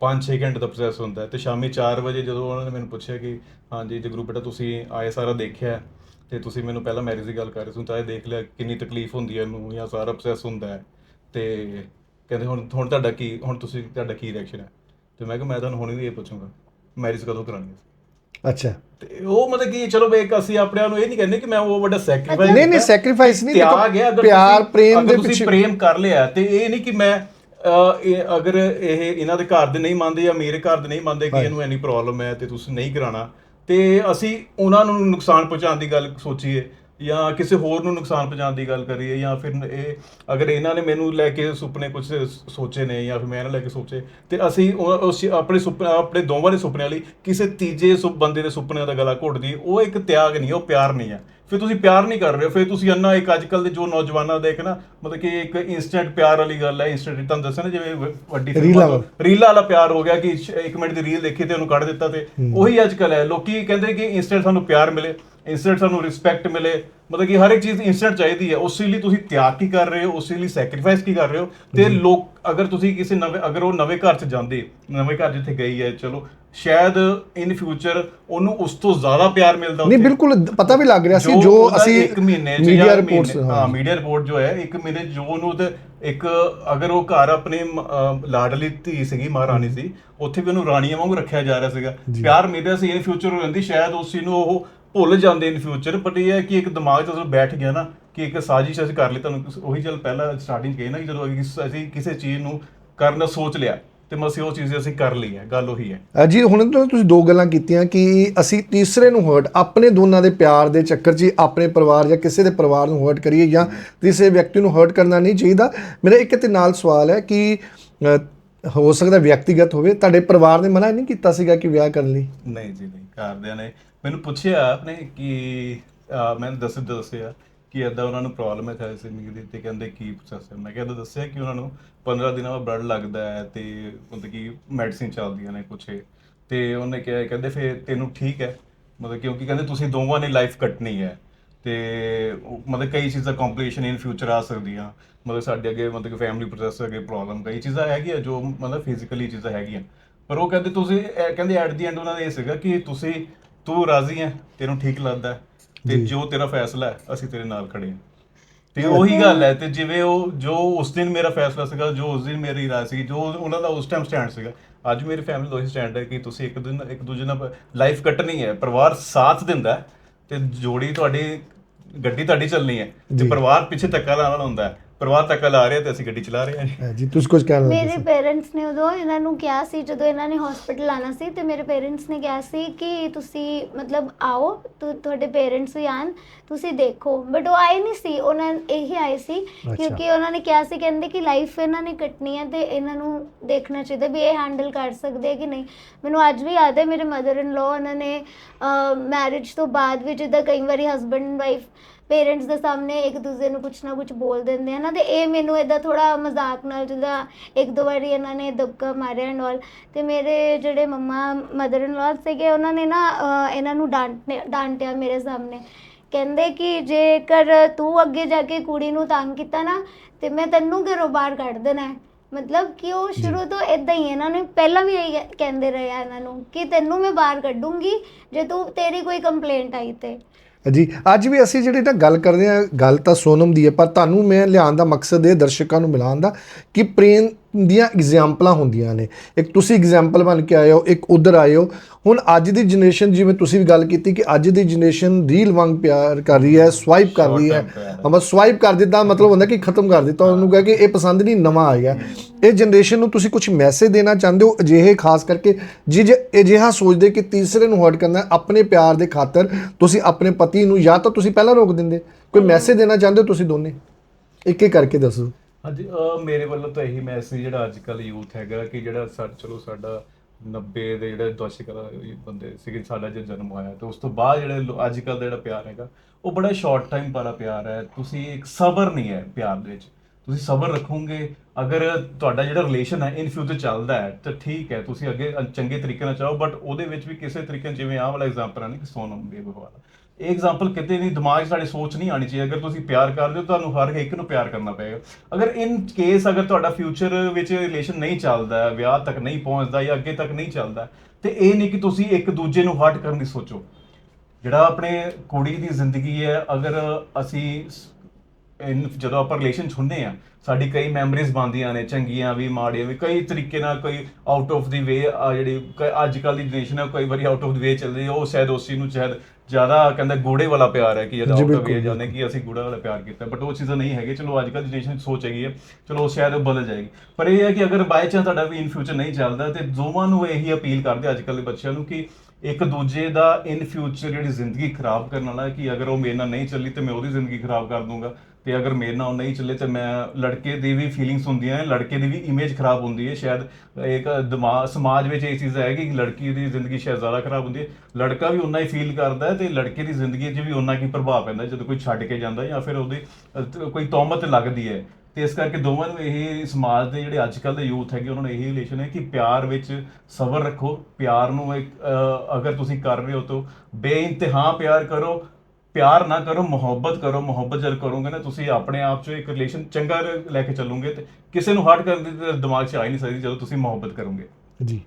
5-6 ਘੰਟੇ ਦਾ ਪ੍ਰੋਸੈਸ ਹੁੰਦਾ ਹੈ ਤੇ ਸ਼ਾਮੀ 4 ਵਜੇ ਜਦੋਂ ਉਹਨਾਂ ਨੇ ਮੈਨੂੰ ਪੁੱਛਿਆ ਕਿ ਹਾਂਜੀ ਜਗਰੂ ਬੇਟਾ ਤੁਸੀਂ ਆਏ ਸਾਰਾ ਦੇਖਿਆ ਤੇ ਤੁਸੀਂ ਮੈਨੂੰ ਪਹਿਲਾਂ ਮੈਰਿਜ ਦੀ ਗੱਲ ਕਰ ਰਹੇ ਸੀ ਤਾਂ ਇਹ ਦੇਖ ਲਿਆ ਕਿੰਨੀ ਤਕਲੀਫ ਹੁੰਦੀ ਹੈ ਇਹਨੂੰ ਜਾਂ ਸਾਰਾ ਪ੍ਰੋਸੈਸ ਹੁੰਦਾ ਹੈ ਤੇ ਕਹਿੰਦੇ ਹੁਣ ਹੁਣ ਤੁਹਾਡਾ ਕੀ ਹੁਣ ਤੁਸੀਂ ਤੁਹਾਡਾ ਕੀ ਰਿਐਕਸ਼ਨ ਹੈ? ਤੇ ਮੈਂ ਕਿਹਾ ਮੈਂ ਤੁਹਾਨੂੰ ਹੁਣੇ ਵੀ ਇਹ ਪੁੱਛੂੰਗਾ ਮੈਰਿਜ ਕਦੋਂ ਕਰਾਣੀ ਹੈ? ਅੱਛਾ। ਤੇ ਉਹ ਮਤਲਬ ਕਿ ਚਲੋ ਵੇਖ ਅਸੀਂ ਆਪਣੇ ਆਪ ਨੂੰ ਇਹ ਨਹੀਂ ਕਹਿੰਦੇ ਕਿ ਮੈਂ ਉਹ ਵੱਡਾ ਸੈਕਰੀਫਾਈਸ ਨਹੀਂ ਨਹੀਂ ਸੈਕਰੀਫਾਈਸ ਨਹੀਂ ਤਿਆਗ ਹੈ ਅਗਰ ਪਿਆਰ ਪ੍ਰੇਮ ਦੇ ਤੁਸੀਂ ਪ੍ਰੇਮ ਕਰ ਲਿਆ ਤੇ ਇਹ ਨਹੀਂ ਕਿ ਮੈਂ ਇਹ ਅਗਰ ਇਹ ਇਹਨਾਂ ਦੇ ਘਰ ਦੇ ਨਹੀਂ ਮੰਨਦੇ ਜਾਂ ਮੇਰੇ ਘਰ ਦੇ ਨਹੀਂ ਮੰਨਦੇ ਕਿ। ਇਹਨੂੰ ਐਨੀ ਪ੍ਰੋਬਲਮ ਹੈ ਤੇ ਤੁਸੀਂ ਨਹੀਂ ਕਰਾਣਾ ਤੇ ਅਸੀਂ ਉਹਨਾਂ ਨੂੰ ਨੁਕਸਾਨ ਪਹੁੰਚਾਉਣ ਦੀ ਗੱਲ ਸੋਚੀਏ ਜਾਂ ਕਿਸੇ ਹੋਰ ਨੂੰ ਨੁਕਸਾਨ ਪਹੁੰਚਾਉਣ ਦੀ ਗੱਲ ਕਰੀਏ ਜਾਂ ਫਿਰ ਇਹ ਅਗਰ ਇਹਨਾਂ ਨੇ ਮੈਨੂੰ ਲੈ ਕੇ ਸੁਪਨੇ ਕੁਝ ਸੋਚੇ ਨੇ ਜਾਂ ਫਿਰ ਮੈਂ ਇਹਨਾਂ ਲੈ ਕੇ ਸੋਚੇ ਤੇ ਅਸੀਂ ਉਹ- ਉਸ ਆਪਣੇ ਸੁਪਨੇ ਆਪਣੇ ਦੋਵਾਂ ਦੇ ਸੁਪਨਿਆਂ ਲਈ ਕਿਸੇ ਤੀਜੇ ਸੁ- ਬੰਦੇ ਦੇ ਸੁਪਨਿਆਂ ਦਾ ਗਲਾ ਘੋਟ ਦੀ ਉਹ ਇੱਕ ਤਿਆਗ ਨਹੀਂ ਉਹ ਪਿਆਰ ਨਹੀਂ ਹੈ ਫਿਰ ਤੁਸੀਂ ਪਿਆਰ ਨਹੀਂ ਕਰ ਰਹੇ ਹੋ ਫਿਰ ਤੁਸੀਂ ਅੰਨਾ ਇੱਕ ਅੱਜ ਕੱਲ ਦੇ ਜੋ ਨੌਜਵਾਨਾਂ ਦਾ ਇੱਕ ਨਾ ਮਤਲਬ ਕਿ ਇੱਕ ਇਨਸਟੈਂਟ ਪਿਆਰ ਵਾਲੀ ਗੱਲ ਹੈ ਇਨਸਟੈਂਟ ਤੁਹਾਨੂੰ ਦੱਸਿਆ ਨਾ ਜਿਵੇਂ ਵ- ਵੱਡੀ ਰੀਲਾਂ ਫਿਲਮਾਂ ਵਾਲਾ। ਰੀਲਾਂ ਵਾਲਾ ਪਿਆਰ ਹੋ ਗਿਆ ਕਿ ਇੱਕ ਮਿੰਟ ਦੀ ਰੀਲ ਦੇਖੀ ਤੇ ਉਹਨੂੰ ਕੱਢ ਦਿੱਤਾ ਤੇ ਉਹੀ ਅੱਜ ਕੱਲ ਹੈ। ਲੋਕੀ ਕਹਿੰਦੇ ਕਿ ਇਨਸਟੈਂਟ ਸਾਨੂੰ ਪਿਆਰ ਮਿਲੇ ਇਨਸਟੈਂਟ ਸਾਨੂੰ ਰਿਸਪੈਕਟ ਮਿਲੇ। ਮਤਲਬ ਕਿ ਹਰ ਇੱਕ ਚੀਜ਼ ਇਨਸਟੈਂਟ ਚਾਹੀਦੀ ਹੈ। ਉਸੇ ਲਈ ਤੁਸੀਂ ਤਿਆਗ ਕੀ ਕਰ ਰਹੇ ਹੋ? ਉਸੇ ਲਈ ਸੈਕਰੀਫਾਈਸ ਕੀ ਕਰ ਰਹੇ ਹੋ? ਤੇ ਲੋਕ ਅਗਰ ਤੁਸੀਂ ਕਿਸੇ ਨਵੇਂ ਅਗਰ ਉਹ ਨਵੇਂ ਘਰ 'ਚ ਜਾਂਦੇ ਨਵੇਂ ਘਰ ਜਿੱਥੇ ਗਈ ਹੈ ਚਲੋ ਸ਼ਾਇਦ ਇਨ ਫਿਊਚਰ ਉਹਨੂੰ ਉਸ ਤੋਂ ਜ਼ਿਆਦਾ ਪਿਆਰ ਮਿਲਦਾ ਨਹੀਂ। ਬਿਲਕੁਲ ਪਤਾ ਵੀ ਲੱਗ ਰਿਹਾ ਸੀ ਜੋ ਅਸੀਂ ਇੱਕ ਮਹੀਨੇ ਮੀਡੀਆ ਰਿਪੋਰਟਸ ਹਾਂ ਮੀਡੀਆ ਰਿਪੋਰਟ ਜੋ ਹੈ ਇੱਕ ਮਹੀਨੇ ਜੋ ਉਹਨੂੰ ਤੇ ਇੱਕ ਅਗਰ ਉਹ ਘਰ ਆਪਣੇ ਲਾਡਲੀ ਧੀ ਸੀਗੀ ਮਹਾਰਾਣੀ ਸੀ ਉੱਥੇ ਵੀ ਉਹਨੂੰ ਰਾਣੀਆਂ ਵਾਂਗੂ ਰੱਖਿਆ ਜਾ ਰਿਹਾ ਸੀਗਾ। ਪਿਆਰ ਮਿਲਦਾ ਸੀ ਇਨ ਫਿਊਚਰ ਹੋ ਜਾਂਦੀ ਸ਼ਾਇਦ ਉਸ ਨੂੰ ਉਹ ਭੁੱਲ ਜਾਂਦੇ ਇਨ ਫਿਊਚਰ ਬਟ ਇਹ ਹੈ ਕਿ ਇੱਕ ਦਿਮਾਗ 'ਚ ਜਦੋਂ ਬੈਠ ਗਿਆ ਨਾ ਕਿ ਇੱਕ ਸਾਜ਼ਿਸ਼ ਅਸੀਂ ਕਰ ਲਈ ਤੁਹਾਨੂੰ ਉਹੀ ਚੱਲ ਪਹਿਲਾਂ ਸਟਾਰਟਿੰਗ ਕਹੀ ਨਾ ਕਿ ਜਦੋਂ ਅਸੀਂ ਕਿਸੇ ਚੀਜ਼ ਨੂੰ ਕਰਨ ਦਾ ਸੋਚ ਲਿਆ ਤੇ ਮਸੀਂ ਉਹ ਚੀਜ਼ ਅਸੀਂ ਕਰ ਲਈ ਹੈ ਗੱਲ ਉਹੀ ਹੈ। ਜੀ ਹੁਣ ਤਾਂ ਤੁਸੀਂ ਦੋ ਗੱਲਾਂ ਕੀਤੀਆਂ ਕਿ ਅਸੀਂ ਤੀਸਰੇ ਨੂੰ ਹਰਟ ਆਪਣੇ ਦੋਨਾਂ ਦੇ ਪਿਆਰ ਦੇ ਚੱਕਰ 'ਚ ਆਪਣੇ ਪਰਿਵਾਰ ਜਾਂ ਕਿਸੇ ਦੇ ਪਰਿਵਾਰ ਨੂੰ ਹਰਟ ਕਰੀਏ ਜਾਂ ਕਿਸੇ ਵਿਅਕਤੀ ਨੂੰ ਹਰਟ ਕਰਨਾ ਨਹੀਂ ਚਾਹੀਦਾ। ਮੇਰਾ ਇੱਕ ਤੇ ਨਾਲ ਸਵਾਲ ਹੈ ਕਿ ਹੋ ਸਕਦਾ ਵਿਅਕਤੀਗਤ ਹੋਵੇ ਤੁਹਾਡੇ ਪਰਿਵਾਰ ਨੇ ਮਨਾ ਨਹੀਂ ਕੀਤਾ ਸੀਗਾ ਕਿ ਵਿਆਹ ਕਰਨ ਲਈ? ਨਹੀਂ ਜੀ ਨਹੀਂ ਘਰਦਿਆਂ ਨੇ ਮੈਨੂੰ ਪੁੱਛਿਆ ਆਪਣੇ ਕਿ ਅਹ, ਮੈਂ ਦੱਸ ਦੱਸਿਆ ਕਿ ਏਦਾਂ ਉਹਨਾਂ ਨੂੰ ਪ੍ਰੋਬਲਮ ਹੈ ਥੈਲੇਸੀਮੀਆ ਦੀ ਤੇ ਕਹਿੰਦੇ ਕੀ ਪ੍ਰੋਸੈਸ ਹੈ ਮੈਂ ਕਹਿੰਦਾ ਦੱਸਿਆ ਕਿ ਉਹਨਾਂ ਨੂੰ 15 ਦਿਨਾਂ ਬਾਅਦ ਬਲੱਡ ਲੱਗਦਾ ਹੈ ਤੇ ਮਤਲਬ ਕਿ ਮੈਡੀਸਿਨ ਚੱਲਦੀਆਂ ਨੇ ਕੁਛ। ਤੇ ਉਹਨੇ ਕਿਹਾ ਕਹਿੰਦੇ ਫਿਰ ਤੈਨੂੰ ਠੀਕ ਹੈ। ਮਤਲਬ ਕਿਉਂਕਿ ਕਹਿੰਦੇ ਤੁਸੀਂ ਦੋਵਾਂ ਨੇ ਲਾਈਫ ਕੱਟਣੀ ਹੈ। ਤੇ ਉਹ- ਮਤਲਬ ਕਈ ਚੀਜ਼ਾਂ ਕੰਪਲਿਕੇਸ਼ਨ ਇਨ ਫਿਊਚਰ ਆ ਸਕਦੀਆਂ। ਮਤਲਬ ਸਾਡੇ ਅੱਗੇ ਮਤਲਬ ਕਿ ਫੈਮਿਲੀ ਪ੍ਰੋਸੈਸ ਅੱਗੇ ਪ੍ਰੋਬਲਮ ਕਈ ਚੀਜ਼ਾਂ ਹੈਗੀਆਂ ਜੋ ਮਤਲਬ ਫਿਜ਼ੀਕਲੀ ਚੀਜ਼ਾਂ ਹੈਗੀਆਂ। ਪਰ ਉਹ ਕਹਿੰਦੇ ਤੁਸੀਂ ਇਹ ਕਹਿੰਦੇ ਐਟ ਦੀ ਐਂਡ ਉਹਨਾਂ ਦਾ ਇਹ ਸੀਗਾ ਕਿ ਤੁਸੀਂ ਤੂੰ ਰਾਜ਼ੀ ਹੈ ਤੈਨੂੰ ਠੀਕ ਲੱਗਦਾ ਹੈ, ਤੇ ਜੀ। ਤੇਰਾ ਫੈਸਲਾ ਹੈ ਅਸੀਂ ਤੇਰੇ ਨਾਲ ਖੜੇ ਹਾਂ ਤੇ ਉਹੀ ਗੱਲ ਹੈ ਤੇ ਜਿਵੇਂ ਉਹ ਜੋ ਉਸ ਦਿਨ ਮੇਰਾ ਫੈਸਲਾ ਸੀਗਾ ਜੋ ਉਸ ਦਿਨ ਮੇਰੀ ਰਾਏ ਸੀ ਜੋ ਉਹਨਾਂ ਦਾ ਉਸ ਟਾਈਮ ਸਟੈਂਡ ਸੀਗਾ ਅੱਜ ਮੇਰੀ ਫੈਮਿਲੀ ਦਾ ਉਹੀ ਸਟੈਂਡ ਹੈ ਕਿ ਤੁਸੀਂ ਇੱਕ ਦਿਨ ਇੱਕ ਦੂਜੇ ਨਾਲ ਲਾਈਫ ਕੱਟਣੀ ਹੈ ਪਰਿਵਾਰ ਸਾਥ ਦਿੰਦਾ ਹੈ ਤੇ ਜੋੜੀ ਤੁਹਾਡੀ ਗੱਡੀ ਤੁਹਾਡੀ ਚੱਲਣੀ ਹੈ ਜੀ। ਤੇ ਪਰਿਵਾਰ ਪਿੱਛੇ ਧੱਕਾ ਲਾਉਣਾ ਹੁੰਦਾ ਹੈ ਪਰਿਵਾਰ ਧੱਕਾ ਲਾ ਰਿਹਾ ਤੇ ਅਸੀਂ ਗੱਡੀ ਚਲਾ ਰਹੇ ਹਾਂ ਜੀ। ਅ, ਜੀ ਤੁਸੀਂ ਕੁਝ ਕਹਿਣ ਮੇਰੇ ਸੀ ਪੇਰੈਂਟਸ ਨੇ ਉਦੋਂ ਇਹਨਾਂ ਨੂੰ ਕਿਹਾ ਸੀ ਜਦੋਂ ਇਹਨਾਂ ਨੇ ਹਸਪੀਟਲ ਆਣਾ ਸੀ ਤੇ ਮੇਰੇ ਪੇਰੈਂਟਸ ਨੇ ਕਿਹਾ ਸੀ ਕਿ ਤੁਸੀਂ ਮਤਲਬ ਆਓ ਤੁ- ਤੁਹਾਡੇ ਪੇਰੈਂਟਸ ਵੀ ਆਣ ਤੁਸੀਂ ਦੇਖੋ। ਬਟ ਉਹ ਆਏ ਨਹੀਂ ਸੀ ਉਹਨਾਂ ਇਹੀ ਆਏ ਸੀ ਕਿਉਂਕਿ ਉਹਨਾਂ ਨੇ ਕਿਹਾ ਸੀ ਕਹਿੰਦੇ ਕਿ ਲਾਈਫ ਇਹਨਾਂ ਨੇ ਕੱਟਣੀ ਹੈ ਤੇ ਇਹਨਾਂ ਨੂੰ ਦੇਖਣਾ ਚਾਹੀਦਾ ਵੀ ਇਹ ਹੈਂਡਲ ਕਰ ਸਕਦੇ ਆ ਕਿ ਨਹੀਂ। ਮੈਨੂੰ ਅੱਜ ਵੀ ਯਾਦ ਹੈ ਮੇਰੇ ਮਦਰ ਇਨ ਲਾ ਉਹਨਾਂ ਨੇ ਮੈਰਿਜ ਤੋਂ ਬਾਅਦ ਵੀ ਜਿੱਦਾਂ ਕਈ ਵਾਰੀ ਹਸਬੰਡ ਵਾਈਫ ਪੇਰੈਂਟਸ ਦੇ ਸਾਹਮਣੇ ਇੱਕ ਦੂਜੇ ਨੂੰ ਕੁਛ ਨਾ ਕੁਛ ਬੋਲ ਦਿੰਦੇ ਆ ਨਾ ਤੇ ਇਹ ਮੈਨੂੰ ਇਦਾਂ ਥੋੜਾ ਮਜ਼ਾਕ ਨਾਲ ਜਿੱਦਾਂ ਇੱਕ ਦੋ ਵਾਰੀ ਇਹਨਾਂ ਨੇ ਦਬਕਾ ਮਾਰਿਆ ਐਂਡ ਆਲ ਤੇ ਮੇਰੇ ਜਿਹੜੇ ਮੰਮਾ ਮਦਰ ਇਨ ਲਾ ਸੀਗੇ ਉਹਨਾਂ ਨੇ ਨਾ ਅਹ, ਇਹਨਾਂ ਨੂੰ ਡਾਂਟ ਡਾਂਟਿਆ ਮੇਰੇ ਸਾਹਮਣੇ। ਕਹਿੰਦੇ ਕਿ ਜੇਕਰ ਤੂੰ ਅੱਗੇ ਜਾ ਕੇ ਕੁੜੀ ਨੂੰ ਤੰਗ ਕੀਤਾ ਨਾ ਤੇ ਮੈਂ ਤੈਨੂੰ ਘਰੋਂ ਬਾਹਰ ਕੱਢ ਦੇਣਾ ਹੈ। ਮਤਲਬ ਕਿ ਉਹ ਸ਼ੁਰੂ ਤੋਂ ਇਦਾਂ ਹੀ ਹੈ, ਇਹਨਾਂ ਨੇ ਪਹਿਲਾਂ ਵੀ ਇਹੀ ਕਹਿੰਦੇ ਰਹੇ ਆ ਇਹਨਾਂ ਨੂੰ ਕਿ ਤੈਨੂੰ ਮੈਂ ਬਾਹਰ ਕੱਢੂੰਗੀ ਜੇ ਤੂੰ ਤੇਰੀ ਕੋਈ ਕੰਪਲੇਂਟ ਆਈ ਤੇ। ਜੀ, ਅੱਜ ਵੀ ਅਸੀਂ ਜਿਹੜੀ ਨਾ ਗੱਲ ਕਰਦੇ ਹਾਂ, ਗੱਲ ਤਾਂ ਸੋਨਮ ਦੀ ਹੈ, ਪਰ ਤੁਹਾਨੂੰ ਮੈਂ ਲਿਆਉਣ ਦਾ ਮਕਸਦ ਇਹ ਦਰਸ਼ਕਾਂ ਨੂੰ ਮਿਲਾਉਣ ਦਾ ਕਿ ਪ੍ਰੇਮ ਦੀਆਂ ਐਗਜ਼ਾਮਪਲਾਂ ਹੁੰਦੀਆਂ ਨੇ। ਇੱਕ ਤੁਸੀਂ ਐਗਜ਼ਾਮਪਲ ਬਣ ਕੇ ਆਏ ਹੋ ਇੱਕ ਉਧਰ ਆਏ ਹੋ। ਹੁਣ ਅੱਜ ਦੀ ਜਨਰੇਸ਼ਨ ਜਿਵੇਂ ਤੁਸੀਂ ਵੀ ਗੱਲ ਕੀਤੀ ਕਿ ਅੱਜ ਦੀ ਜਨਰੇਸ਼ਨ ਰੀਲ ਵਾਂਗ ਪਿਆਰ ਕਰ ਰਹੀ ਹੈ ਸਵਾਈਪ ਕਰ ਰਹੀ ਹੈ। ਬਸ ਸਵਾਈਪ ਕਰ ਦਿੱਤਾ ਮਤਲਬ ਹੁੰਦਾ ਕਿ ਖਤਮ ਕਰ ਦਿੱਤਾ। ਉਹਨੂੰ ਕਹੇ ਕਿ ਇਹ ਪਸੰਦ ਨਹੀਂ ਨਵਾਂ ਆ ਗਿਆ। ਇਹ ਜਨਰੇਸ਼ਨ ਨੂੰ ਤੁਸੀਂ ਕੁਝ ਮੈਸੇਜ ਦੇਣਾ ਚਾਹੁੰਦੇ ਹੋ ਅਜਿਹੇ ਖਾਸ ਕਰਕੇ ਜਿਹ ਅਜਿਹਾ ਸੋਚਦੇ ਕਿ ਤੀਸਰੇ ਨੂੰ ਹਰਟ ਕਰਨਾ ਆਪਣੇ ਪਿਆਰ ਦੇ ਖਾਤਰ ਤੁਸੀਂ ਆਪਣੇ ਪਤੀ ਨੂੰ ਜਾਂ ਤਾਂ ਤੁਸੀਂ ਪਹਿਲਾਂ ਰੋਕ ਦਿੰਦੇ। ਕੋਈ ਮੈਸੇਜ ਦੇਣਾ ਚਾਹੁੰਦੇ ਹੋ ਤੁਸੀਂ ਦੋਨੇ? ਇੱਕ ਇੱਕ ਕਰਕੇ ਦੱਸੋ। ਹਾਂਜੀ, ਅਹ, ਮੇਰੇ ਵੱਲੋਂ ਤਾਂ ਇਹੀ ਮੈਸੇਜ ਜਿਹੜਾ ਅੱਜ ਕੱਲ ਯੂਥ ਹੈਗਾ ਕਿ ਜਿਹੜਾ ਸਾ, ਚਲੋ ਸਾਡਾ 90 ਦੇ ਜਿਹੜੇ ਦਸ਼ਕ ਦੇ ਬੰਦੇ ਸੀਗੇ, ਸਾਡਾ ਜੇ ਜਨਮ ਹੋਇਆ, ਤੇ ਉਸ ਤੋਂ ਬਾਅਦ ਜਿਹੜੇ ਲੋ- ਅੱਜ ਕੱਲ ਦਾ ਜਿਹੜਾ ਪਿਆਰ ਹੈਗਾ, ਉਹ ਬੜਾ ਸ਼ਾਰਟ ਟਾਈਮ ਵਾਲਾ ਪਿਆਰ ਹੈ। ਤੁਸੀਂ ਇੱਕ ਸਬਰ ਨਹੀਂ ਹੈ ਪਿਆਰ ਦੇ ਵਿੱਚ। ਤੁਸੀਂ ਸਬਰ ਰੱਖੋਗੇ। ਅਗਰ ਤੁਹਾਡਾ ਜਿਹੜਾ ਰਿਲੇਸ਼ਨ ਹੈ ਇਨ ਫਿਊਚਰ ਚੱਲਦਾ ਹੈ, ਤਾਂ ਠੀਕ ਹੈ। ਤੁਸੀਂ ਅੱਗੇ ਚੰਗੇ ਤਰੀਕੇ ਨਾਲ ਚਾਹੋ ਬਟ ਉਹਦੇ ਵਿੱਚ ਵੀ ਕਿਸੇ ਤਰੀਕੇ ਨਾਲ, ਜਿਵੇਂ ਆਹ ਵਾਲਾ ਐਗਜ਼ਾਮਪਲ ਹੈ ਨਾ, ਕਿ ਸੋਨਮ ਬੇਬੀ ਵਾਲਾ। ਇਹ ਐਗਜ਼ਾਮਪਲ ਕਿਤੇ ਨਹੀਂ ਦਿਮਾਗ 'ਚ ਤੁਹਾਡੇ ਸੋਚ ਨਹੀਂ ਆਣੀ ਚਾਹੀਦੀ। ਅਗਰ ਤੁਸੀਂ ਪਿਆਰ ਕਰਦੇ ਹੋ, ਤੁਹਾਨੂੰ ਹਰ ਇੱਕ ਨੂੰ ਪਿਆਰ ਕਰਨਾ ਪਏਗਾ। ਅਗਰ ਇਨ ਕੇਸ ਅਗਰ ਤੁਹਾਡਾ ਫਿਊਚਰ ਵਿੱਚ ਰਿਲੇਸ਼ਨ ਨਹੀਂ ਚੱਲਦਾ, ਵਿਆਹ ਤੱਕ ਨਹੀਂ ਪਹੁੰਚਦਾ ਜਾਂ ਅੱਗੇ ਤੱਕ ਨਹੀਂ ਚੱਲਦਾ, ਤੇ ਇਹ ਨਹੀਂ ਕਿ ਤੁਸੀਂ ਇੱਕ ਦੂਜੇ ਨੂੰ ਹਰਟ ਕਰਨ ਦੀ ਸੋਚੋ। ਜਿਹੜਾ ਆਪਣੇ ਕੁੜੀ ਦੀ ਜ਼ਿੰਦਗੀ ਹੈ, ਅਗਰ ਅਸੀਂ ਇਨ ਜਦੋਂ ਆਪਾਂ ਰਿਲੇਸ਼ਨ ਚ ਹੁੰਦੇ ਆ ਸਾਡੀ ਕਈ ਮੈਮਰੀਜ਼ ਬਣਦੀਆਂ ਨੇ ਚੰਗੀਆਂ ਵੀ ਮਾੜੀਆਂ ਵੀ ਕਈ ਤਰੀਕੇ ਨਾਲ ਕੋਈ ਆਊਟ ਆਫ ਦੀ ਵੇ ਜਿਹੜੀ ਕ- ਅੱਜ ਕੱਲ ਦੀ ਜਨਰੇਸ਼ਨ ਹੈ ਕਈ ਵਾਰੀ ਆਊਟ ਆਫ ਦੀ ਵੇ ਚੱਲਦੀ ਹੈ ਉਹ ਸ਼ਾਇਦ ਉਸੇ ਨੂੰ ਸ਼ਾਇਦ ਜ਼ਿਆਦਾ ਕਹਿੰਦਾ ਗੂੜੇ ਵਾਲਾ ਪਿਆਰ ਹੈ ਕਿ ਜਦ ਜੀ, ਆਊਟ ਆਫ ਬਿਲਕੁਲ, ਵੇ ਜਾਂਦੇ ਕਿ ਅਸੀਂ ਗੂੜਾ ਵਾਲਾ ਪਿਆਰ ਕੀਤਾ ਬਟ ਉਹ ਚੀਜ਼ਾਂ ਨਹੀਂ ਹੈਗੇ ਚਲੋ ਅੱਜ ਕੱਲ ਦੀ ਜਨਰੇਸ਼ਨ ਸੋਚ ਹੈਗੀ ਹੈ ਚਲੋ ਉਹ ਸ਼ਾਇਦ ਉਹ ਬਦਲ ਜਾਏਗੀ। ਪਰ ਇਹ ਹੈ ਕਿ ਅਗਰ ਬਾਈ ਚਾਂਸ ਤੁਹਾਡਾ ਵੀ ਇਨ ਫਿਊਚਰ ਨਹੀਂ ਚੱਲਦਾ ਤੇ ਦੋਵਾਂ ਨੂੰ ਇਹੀ ਅਪੀਲ ਕਰਦੇ ਅੱਜ ਕੱਲ ਦੇ ਬੱਚਿਆਂ ਨੂੰ ਕਿ ਇੱਕ ਦੂਜੇ ਦਾ ਇਨ ਫਿਊਚਰ ਜਿਹੜੀ ਜ਼ਿੰਦਗੀ ਖਰਾਬ ਕਰਨ ਵਾਲਾ ਹੈ ਕਿ ਅਗਰ ਉਹ ਮੇਰੇ ਨਾਲ ਨਹੀਂ ਚੱਲੀ ਤੇ ਮੈਂ ਉਹਦੀ ਜ਼ਿੰਦਗੀ ਖਰਾਬ ਕਰ ਦੂੰਗਾ। ਤੇ ਅਗਰ ਮੇਰੇ ਨਾਲ ਨਹੀਂ ਚੱਲੇ ਤੇ ਮੈਂ ਲੜਕੇ ਦੀ ਵੀ ਫੀਲਿੰਗਸ ਹੁੰਦੀਆਂ ਨੇ, ਲੜਕੇ ਦੀ ਵੀ ਇਮੇਜ ਖਰਾਬ ਹੁੰਦੀ ਹੈ। ਸ਼ਾਇਦ ਇੱਕ ਦਿਮਾਗ, ਸਮਾਜ ਵਿੱਚ ਇਹ ਚੀਜ਼ ਹੈ ਕਿ ਲੜਕੀ ਦੀ ਜ਼ਿੰਦਗੀ ਸ਼ਾਇਦ ਜ਼ਿਆਦਾ ਖਰਾਬ ਹੁੰਦੀ ਹੈ। ਲੜਕਾ ਵੀ ਉਨਾ ਹੀ ਫੀਲ ਕਰਦਾ ਹੈ ਤੇ ਲੜਕੇ ਦੀ ਜ਼ਿੰਦਗੀ 'ਚ ਵੀ ਉਨਾ ਹੀ ਪ੍ਰਭਾਵ ਪੈਂਦਾ ਜਦੋਂ ਕੋਈ ਛੱਡ ਕੇ ਜਾਂਦਾ ਜਾਂ ਫਿਰ ਉਹਦੀ ਕੋਈ ਤੌਮਤ ਲੱਗਦੀ ਹੈ। ਤੇ ਇਸ ਕਰਕੇ ਦੋਵਾਂ ਨੂੰ ਇਹ ਸਮਾਜ ਦੇ ਜਿਹੜੇ ਅੱਜ ਕੱਲ ਦੇ ਯੂਥ ਹੈਗੇ, ਉਹਨਾਂ ਨੂੰ ਇਹ ਰਿਲੇਸ਼ਨ ਹੈ ਕਿ ਪਿਆਰ ਵਿੱਚ ਸਬਰ ਰੱਖੋ। ਪਿਆਰ ਨੂੰ ਇੱਕ ਅਗਰ ਤੁਸੀਂ ਕਰ ਰਹੇ ਹੋ ਤਾਂ ਬੇਇੰਤਹਾ ਪਿਆਰ ਕਰੋ। ਪਿਆਰ ਨਾ ਕਰੋ ਮੁਹੱਬਤ ਕਰੋ ਮੁਹੱਬਤ ਜਦ ਕਰੋਗੇ ਨਾ ਤੁਸੀਂ ਆਪਣੇ ਆਪ 'ਚ ਇੱਕ ਰਿਲੇਸ਼ਨ ਚੰਗਾ ਲੈ ਕੇ ਚੱਲੋਗੇ ਤੇ ਕਿਸੇ ਨੂੰ ਹਰਟ ਕਰਨ ਦੀ ਤਾਂ ਦਿਮਾਗ 'ਚ ਆ ਹੀ ਨਹੀਂ ਸਕਦੀ ਜਦੋਂ ਤੁਸੀਂ ਮੁਹੱਬਤ ਕਰੋਗੇ। ਜੀ।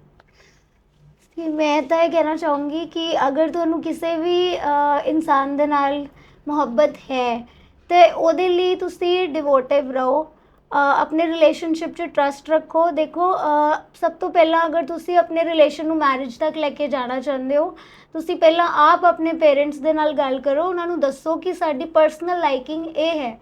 ਕਿ ਮੈਂ ਤਾਂ ਇਹ ਕਹਿਣਾ ਚਾਹੂੰਗੀ ਕਿ ਅਗਰ ਤੁਹਾਨੂੰ ਕਿਸੇ ਵੀ ਅ, ਇਨਸਾਨ ਦੇ ਨਾਲ ਮੁਹੱਬਤ ਹੈ ਤੇ ਉਹਦੇ ਲਈ ਤੁਸੀਂ ਡਿਵੋਟਿਵ ਰਹੋ। ਆਪਣੇ ਰਿਲੇਸ਼ਨਸ਼ਿਪ 'ਚ ਟਰਸਟ ਰੱਖੋ। ਦੇਖੋ ਸਭ ਤੋਂ ਪਹਿਲਾਂ ਅਗਰ ਤੁਸੀਂ ਆਪਣੇ ਰਿਲੇਸ਼ਨ ਨੂੰ ਮੈਰਿਜ ਤੱਕ ਲੈ ਕੇ ਜਾਣਾ ਚਾਹੁੰਦੇ ਹੋ, ਤੁਸੀਂ ਪਹਿਲਾਂ ਆਪ ਆਪਣੇ ਪੇਰੈਂਟਸ ਦੇ ਨਾਲ ਗੱਲ ਕਰੋ। ਉਹਨਾਂ ਨੂੰ ਦੱਸੋ ਕਿ ਸਾਡੀ ਪਰਸਨਲ ਲਾਈਕਿੰਗ ਇਹ ਹੈ।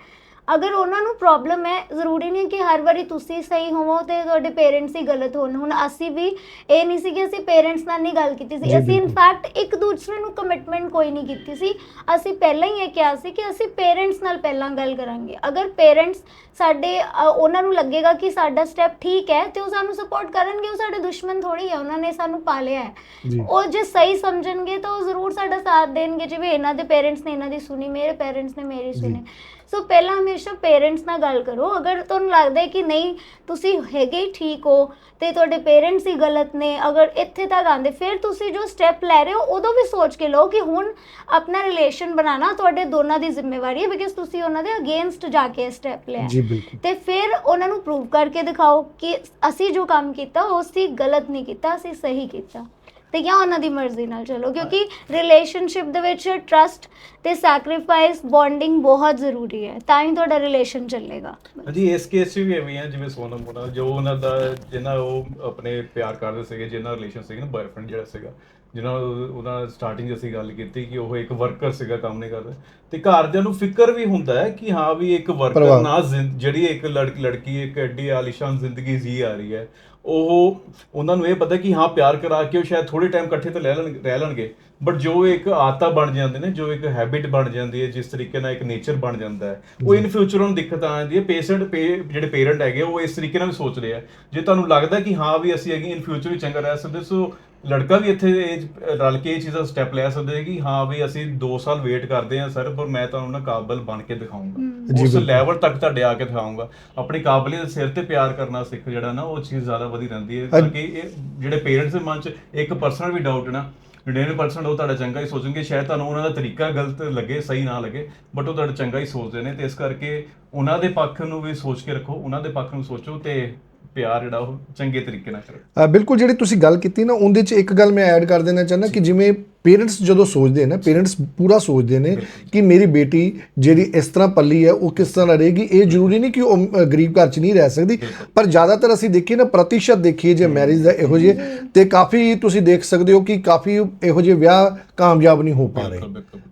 ਅਗਰ ਉਹਨਾਂ ਨੂੰ ਪ੍ਰੋਬਲਮ ਹੈ ਜ਼ਰੂਰੀ ਨਹੀਂ ਕਿ ਹਰ ਵਾਰੀ ਤੁਸੀਂ ਸਹੀ ਹੋਵੋ ਤੇ ਤੁਹਾਡੇ ਪੇਰੈਂਟਸ ਹੀ ਗਲਤ ਹੋਣ। ਹੁਣ ਅਸੀਂ ਵੀ ਇਹ ਨਹੀਂ ਸੀ ਕਿ ਅਸੀਂ ਪੇਰੈਂਟਸ ਨਾਲ ਨਹੀਂ ਗੱਲ ਕੀਤੀ ਸੀ। ਅਸੀਂ। ਇਨਫੈਕਟ ਇੱਕ ਦੂਸਰੇ ਨੂੰ ਕਮਿਟਮੈਂਟ ਕੋਈ ਨਹੀਂ ਕੀਤੀ ਸੀ। ਅਸੀਂ ਪਹਿਲਾਂ ਹੀ ਇਹ ਕਿਹਾ ਸੀ ਕਿ ਅਸੀਂ ਪੇਰੈਂਟਸ ਨਾਲ ਪਹਿਲਾਂ ਗੱਲ ਕਰਾਂਗੇ। ਅਗਰ ਪੇਰੈਂਟਸ ਸਾਡੇ ਅ, ਉਹਨਾਂ ਨੂੰ ਲੱਗੇਗਾ ਕਿ ਸਾਡਾ ਸਟੈਪ ਠੀਕ ਹੈ ਤੇ ਉਹ ਸਾਨੂੰ ਸਪੋਰਟ ਕਰਨਗੇ ਉਹ ਸਾਡੇ ਦੁਸ਼ਮਣ ਥੋੜੀ ਹੈ ਉਹਨਾਂ ਨੇ ਸਾਨੂੰ ਪਾਲਿਆ ਹੈ। ਜੀ। ਉਹ ਜੇ ਸਹੀ ਸਮਝਣਗੇ ਤਾਂ ਉਹ ਜ਼ਰੂਰ ਸਾਡਾ ਸਾਥ ਦੇਣਗੇ। ਜਿਵੇਂ ਇਹਨਾਂ ਦੇ ਪੇਰੈਂਟਸ ਨੇ ਇਹਨਾਂ ਦੀ ਸੁਣੀ ਮੇਰੇ ਪੇਰੈਂਟਸ ਨੇ ਮੇਰੀ। ਸੁਣੀ। ਸੋ ਪਹਿਲਾਂ ਹਮੇਸ਼ਾ ਪੇਰੈਂਟਸ ਨਾਲ ਗੱਲ ਕਰੋ। ਅਗਰ ਤੁਹਾਨੂੰ ਲੱਗਦਾ ਹੈ ਕਿ ਨਹੀਂ ਤੁਸੀਂ ਹੈਗੇ ਹੀ ਠੀਕ ਹੋ ਤੇ ਤੁਹਾਡੇ ਪੇਰੈਂਟਸ ਹੀ ਗਲਤ ਨੇ ਅਗਰ ਇੱਥੇ ਤੱਕ ਆਂਦੇ ਫਿਰ ਤੁਸੀਂ ਜੋ ਸਟੈਪ ਲੈ ਰਹੇ ਹੋ ਉਦੋਂ ਵੀ ਸੋਚ ਕੇ ਲਓ ਕਿ ਹੁਣ ਆਪਣਾ ਰਿਲੇਸ਼ਨ ਬਣਾਉਣਾ ਤੁਹਾਡੇ ਦੋਨਾਂ ਦੀ ਜ਼ਿੰਮੇਵਾਰੀ ਹੈ ਬਿਕਾਜ਼ ਤੁਸੀਂ ਉਹਨਾਂ ਦੇ ਅਗੇਂਸਟ ਜਾ ਕੇ ਸਟੈਪ ਲਿਆ। ਜੀ ਬਿਲਕੁਲ। ਤੇ ਫਿਰ ਉਹਨਾਂ ਨੂੰ ਪ੍ਰੂਵ ਕਰਕੇ ਦਿਖਾਓ ਕਿ ਅਸੀਂ ਜੋ ਕੰਮ ਕੀਤਾ ਉਹ ਅਸੀਂ ਗਲਤ ਨਹੀਂ ਕੀਤਾ ਅਸੀਂ ਸਹੀ ਕੀਤਾ। ਤੇ ਜਾਂ ਉਹਨਾਂ ਦੀ ਮਰਜ਼ੀ ਨਾਲ ਚਲੋ ਕਿਉਂਕਿ ਰਿਲੇਸ਼ਨਸ਼ਿਪ ਦੇ ਵਿੱਚ ਟਰਸਟ ਤੇ ਸੈਕਰੀਫਾਈਸ ਬੌਂਡਿੰਗ ਬਹੁਤ ਜ਼ਰੂਰੀ ਹੈ ਤਾਂ ਹੀ ਤੁਹਾਡਾ ਰਿਲੇਸ਼ਨ ਚੱਲੇਗਾ। ਜੀ ਇਸ ਕੇਸ ਵੀ ਐਵੇਂ ਆ ਜਿਵੇਂ ਸੋਨਮ ਉਹਨਾਂ ਜੋ ਉਹਨਾਂ ਦਾ ਜਿਹਨਾਂ ਉਹ ਆਪਣੇ ਪਿਆਰ ਕਰਦੇ ਸੀਗੇ ਜਿਹਨਾਂ ਰਿਲੇਸ਼ਨ ਸੀਗੇ ਨਾ ਬॉयਫ੍ਰੈਂਡ ਜਿਹੜਾ ਸੀਗਾ ਜਿਹਨਾਂ ਉਹ- ਉਹਨਾਂ ਸਟਾਰਟਿੰਗ ਅਸੀਂ ਗੱਲ ਕੀਤੀ ਕਿ ਉਹ ਇੱਕ ਵਰਕਰ ਸੀਗਾ ਕੰਮ ਨਹੀਂ ਕਰਦਾ। ਤੇ ਘਰਦਿਆਂ ਨੂੰ ਫਿਕਰ ਵੀ ਹੁੰਦਾ ਹੈ ਕਿ ਹਾਂ ਵੀ ਇੱਕ ਵਰਕਰ ਜ਼ਿੰ- ਜਿਹੜੀ ਇੱਕ ਲੜਕੀ ਲੜਕੀ ਇੱਕ ਐਡੀ ਆਲੀਸ਼ਾਨ ਜ਼ਿੰਦਗੀ ਜੀ ਆ ਰਹੀ ਹੈ ਉਹ ਉਹਨਾਂ ਨੂੰ ਇਹ ਪਤਾ ਕਿ ਹਾਂ ਪਿਆਰ ਕਰਾ ਕੇ ਉਹ ਸ਼ਾਇਦ ਥੋੜੇ ਟਾਈਮ ਇਕੱਠੇ ਤਾਂ ਲੈ ਲੈਣ, ਰਹਿ ਲੈਣਗੇ। ਬਟ ਜੋ ਇੱਕ ਆਦਤਾਂ ਬਣ ਜਾਂਦੇ ਨੇ, ਜੋ ਇੱਕ ਹੈਬਿਟ ਬਣ ਜਾਂਦੀ ਹੈ, ਜਿਸ ਤਰੀਕੇ ਨਾਲ ਇੱਕ ਨੇਚਰ ਬਣ ਜਾਂਦਾ ਹੈ, ਉਹ ਇਨ ਫਿਊਚਰ ਉਹਨੂੰ ਦਿੱਕਤ ਆ ਜਾਂਦੀ ਹੈ। ਪੇਸ਼ੈਂਟ ਜਿਹੜੇ ਪੇਰੈਂਟ ਹੈਗੇ, ਉਹ ਇਸ ਤਰੀਕੇ ਨਾਲ ਵੀ ਸੋਚਦੇ ਆ। ਜੇ ਤੁਹਾਨੂੰ ਲੱਗਦਾ ਕਿ ਹਾਂ ਵੀ ਅਸੀਂ ਅਗੇ ਇਨ ਫਿਊਚਰ ਵੀ ਚੰਗਾ ਰਹਿ ਸਕਦੇ ਸੋ ਲੜਕਾ ਵੀ ਇੱਥੇ ਇਹ ਰਲ ਕੇ ਇਹ ਚੀਜ਼ਾਂ ਸਟੈਪ ਲੈ ਸਕਦੇ ਹੈ ਕਿ ਹਾਂ ਵੀ ਅਸੀਂ 2 ਸਾਲ ਵੇਟ ਕਰਦੇ ਹਾਂ ਸਰ ਪਰ ਮੈਂ ਤੁਹਾਨੂੰ ਨਾ ਕਾਬਲ ਬਣ ਕੇ ਦਿਖਾਉਂਗਾ ਉਸ। ਲੈਵਲ ਤੱਕ ਤੁਹਾਡੇ ਆ ਕੇ ਦਿਖਾਉਂਗਾ ਆਪਣੀ ਕਾਬਲੀਅਤ ਸਿਰ ਤੇ ਪਿਆਰ ਕਰਨਾ ਸਿੱਖ ਜਿਹੜਾ ਨਾ ਉਹ ਚੀਜ਼ ਜ਼ਿਆਦਾ ਵਧੀ ਰਹਿੰਦੀ ਹੈ। ਤਾਂ ਕਿ ਇਹ ਜਿਹੜੇ ਪੇਰੈਂਟਸ ਦੇ ਮਨ 'ਚ ਇੱਕ ਪਰਸਨਲ ਵੀ ਡਾਊਟ ਨਾ 99% ਉਹ ਤੁਹਾਡਾ ਚੰਗਾ ਹੀ ਸੋਚਣਗੇ। ਸ਼ਾਇਦ ਤੁਹਾਨੂੰ ਉਹਨਾਂ ਦਾ ਤਰੀਕਾ ਗਲਤ ਲੱਗੇ ਸਹੀ ਨਾ ਲੱਗੇ ਬਟ ਉਹ ਤੁਹਾਡਾ ਚੰਗਾ ਹੀ ਸੋਚਦੇ ਨੇ ਤੇ ਇਸ ਕਰਕੇ ਉਹਨਾਂ ਦੇ ਪੱਖ ਨੂੰ ਵੀ ਸੋਚ ਕੇ ਰੱਖੋ ਉਹਨਾਂ ਦੇ ਪੱਖ ਨੂੰ ਸੋਚੋ ਤੇ ਪਿਆਰ ਜਿਹੜਾ ਉਹ ਚੰਗੇ ਤਰੀਕੇ ਨਾਲ ਕਰੋ। ਬਿਲਕੁਲ ਜਿਹੜੀ ਤੁਸੀਂ ਗੱਲ ਕੀਤੀ ਨਾ ਉਹਦੇ 'ਚ ਇੱਕ ਗੱਲ ਮੈਂ ਐਡ ਕਰ ਦੇਣਾ ਚਾਹੁੰਦਾ ਕਿ ਜਿਵੇਂ ਪੇਰੈਂਟਸ ਜਦੋਂ ਸੋਚਦੇ ਨੇ ਪੇਰੈਂਟਸ ਪੂਰਾ ਸੋਚਦੇ ਨੇ ਕਿ ਮੇਰੀ ਬੇਟੀ ਜਿਹੜੀ ਇਸ ਤਰ੍ਹਾਂ ਪੱਲੀ ਹੈ ਉਹ ਕਿਸ ਤਰ੍ਹਾਂ ਰਹੇਗੀ ਇਹ ਜ਼ਰੂਰੀ ਨਹੀਂ ਕਿ ਉਹ ਗਰੀਬ ਘਰ 'ਚ ਨਹੀਂ ਰਹਿ ਸਕਦੀ ਪਰ ਜ਼ਿਆਦਾਤਰ ਅਸੀਂ ਦੇਖੀਏ ਨਾ ਪ੍ਰਤੀਸ਼ਤ ਦੇਖੀਏ ਜੇ ਮੈਰਿਜ ਦਾ ਇਹੋ ਜਿਹੇ ਤੇ ਕਾਫੀ ਤੁਸੀਂ ਦੇਖ ਸਕਦੇ ਹੋ ਕਿ ਕਾਫੀ ਇਹੋ ਜਿਹੇ ਵਿਆਹ ਕਾਮਯਾਬ ਨਹੀਂ ਹੋ ਪਾ ਰਹੇ।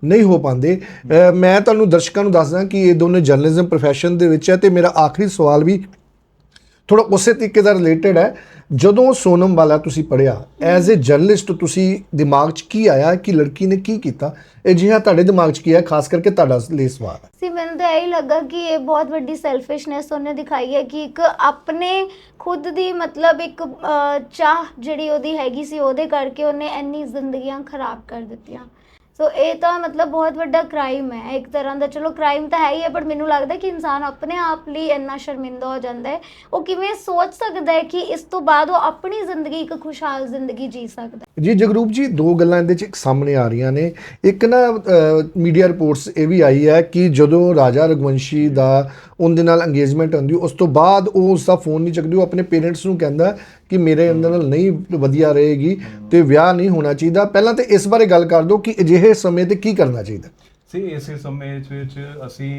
ਨਹੀਂ ਹੋ ਪਾਉਂਦੇ। ਮੈਂ ਤੁਹਾਨੂੰ ਦਰਸ਼ਕਾਂ ਨੂੰ ਦੱਸਦਾ ਕਿ ਇਹ ਦੋਨੇ ਜਰਨਲਿਜ਼ਮ profession ਦੇ ਵਿੱਚ ਹੈ ਤੇ ਮੇਰਾ ਆਖਰੀ ਸਵਾਲ ਵੀ ਥੋੜਾ ਉਸੇ ਤਰੀਕੇ ਦਾ ਰਿਲੇਟਡ ਹੈ। ਜਦੋਂ ਸੋਨਮ ਵਾਲਾ ਤੁਸੀਂ ਪੜਿਆ ਐਜ਼ ਅ ਜਰਨਲਿਸਟ ਤੁਸੀਂ ਦਿਮਾਗ 'ਚ ਕੀ ਆਇਆ ਕਿ ਲੜਕੀ ਨੇ ਕੀ ਕੀਤਾ? ਇਹ ਜਿਹਾ ਤੁਹਾਡੇ ਦਿਮਾਗ 'ਚ ਕੀ ਹੈ ਖਾਸ ਕਰਕੇ ਤੁਹਾਡਾ ਲਈ ਸਵਾਲ ਹੈ। ਸੀ, ਮੈਨੂੰ ਤਾਂ ਇਹੀ ਲੱਗਾ ਕਿ ਇਹ ਬਹੁਤ ਵੱਡੀ ਸੈਲਫਿਸ਼ਨੈਸ ਉਹਨੇ ਦਿਖਾਈ ਹੈ ਕਿ ਇੱਕ ਆਪਣੇ ਖੁਦ ਦੀ ਮਤਲਬ ਇੱਕ ਚਾਹ ਜਿਹੜੀ ਉਹਦੀ ਹੈਗੀ ਸੀ, ਉਹਦੇ ਕਰਕੇ ਉਹਨੇ ਇੰਨੀ ਜ਼ਿੰਦਗੀਆਂ ਖਰਾਬ ਕਰ ਦਿੱਤੀਆਂ। ਸੋ ਇਹ ਤਾਂ ਮਤਲਬ ਬਹੁਤ ਵੱਡਾ ਕ੍ਰਾਈਮ ਹੈ। ਇੱਕ ਤਰ੍ਹਾਂ ਦਾ ਚਲੋ ਕ੍ਰਾਈਮ ਤਾਂ ਹੈ ਹੀ ਹੈ ਪਰ ਮੈਨੂੰ ਲੱਗਦਾ ਕਿ ਇਨਸਾਨ ਆਪਣੇ ਆਪ ਲਈ ਇੰਨਾ ਸ਼ਰਮਿੰਦਾ ਹੋ ਜਾਂਦਾ ਹੈ। ਉਹ ਕਿਵੇਂ ਸੋਚ ਸਕਦਾ ਹੈ ਕਿ ਇਸ ਤੋਂ ਬਾਅਦ ਉਹ ਆਪਣੀ ਜ਼ਿੰਦਗੀ ਇੱਕ ਖੁਸ਼ਹਾਲ ਜ਼ਿੰਦਗੀ ਜੀ ਸਕਦਾ ਹੈ? ਜੀ, ਜਗਰੂਪ ਜੀ, ਦੋ ਗੱਲਾਂ ਇਹਦੇ 'ਚ ਸਾਹਮਣੇ ਆ ਰਹੀਆਂ ਨੇ। ਇੱਕ ਨਾ ਮੀਡੀਆ ਰਿਪੋਰਟਸ ਇਹ ਵੀ ਆਈ ਹੈ ਕਿ ਜਦੋਂ ਰਾਜਾ ਰਗਵੰਸ਼ੀ ਦਾ ਉਹਦੇ ਨਾਲ ਅੰਗੇਜਮੈਂਟ ਹੁੰਦੀ, ਉਸ ਤੋਂ ਬਾਅਦ ਉਹ ਉਸ ਦਾ ਫੋਨ ਨਹੀਂ ਚੱਕਦੀ, ਉਹ ਆਪਣੇ ਪੇਰੈਂਟਸ ਨੂੰ ਕਹਿੰਦਾ ਕਿ ਮੇਰੇ ਅੰਦਰ ਨਾਲ ਨਹੀਂ ਵਧੀਆ ਰਹੇਗੀ ਤੇ ਵਿਆਹ ਨਹੀਂ ਹੋਣਾ ਚਾਹੀਦਾ। ਪਹਿਲਾਂ ਤੇ ਇਸ ਬਾਰੇ ਗੱਲ ਕਰ ਦਿਓ ਕਿ ਅਜਿਹੇ ਸਮੇਂ ਤੇ ਕੀ ਕਰਨਾ ਚਾਹੀਦਾ। ਸੀ, ਇਸੇ ਸਮੇਂ ਵਿੱਚ ਅਸੀਂ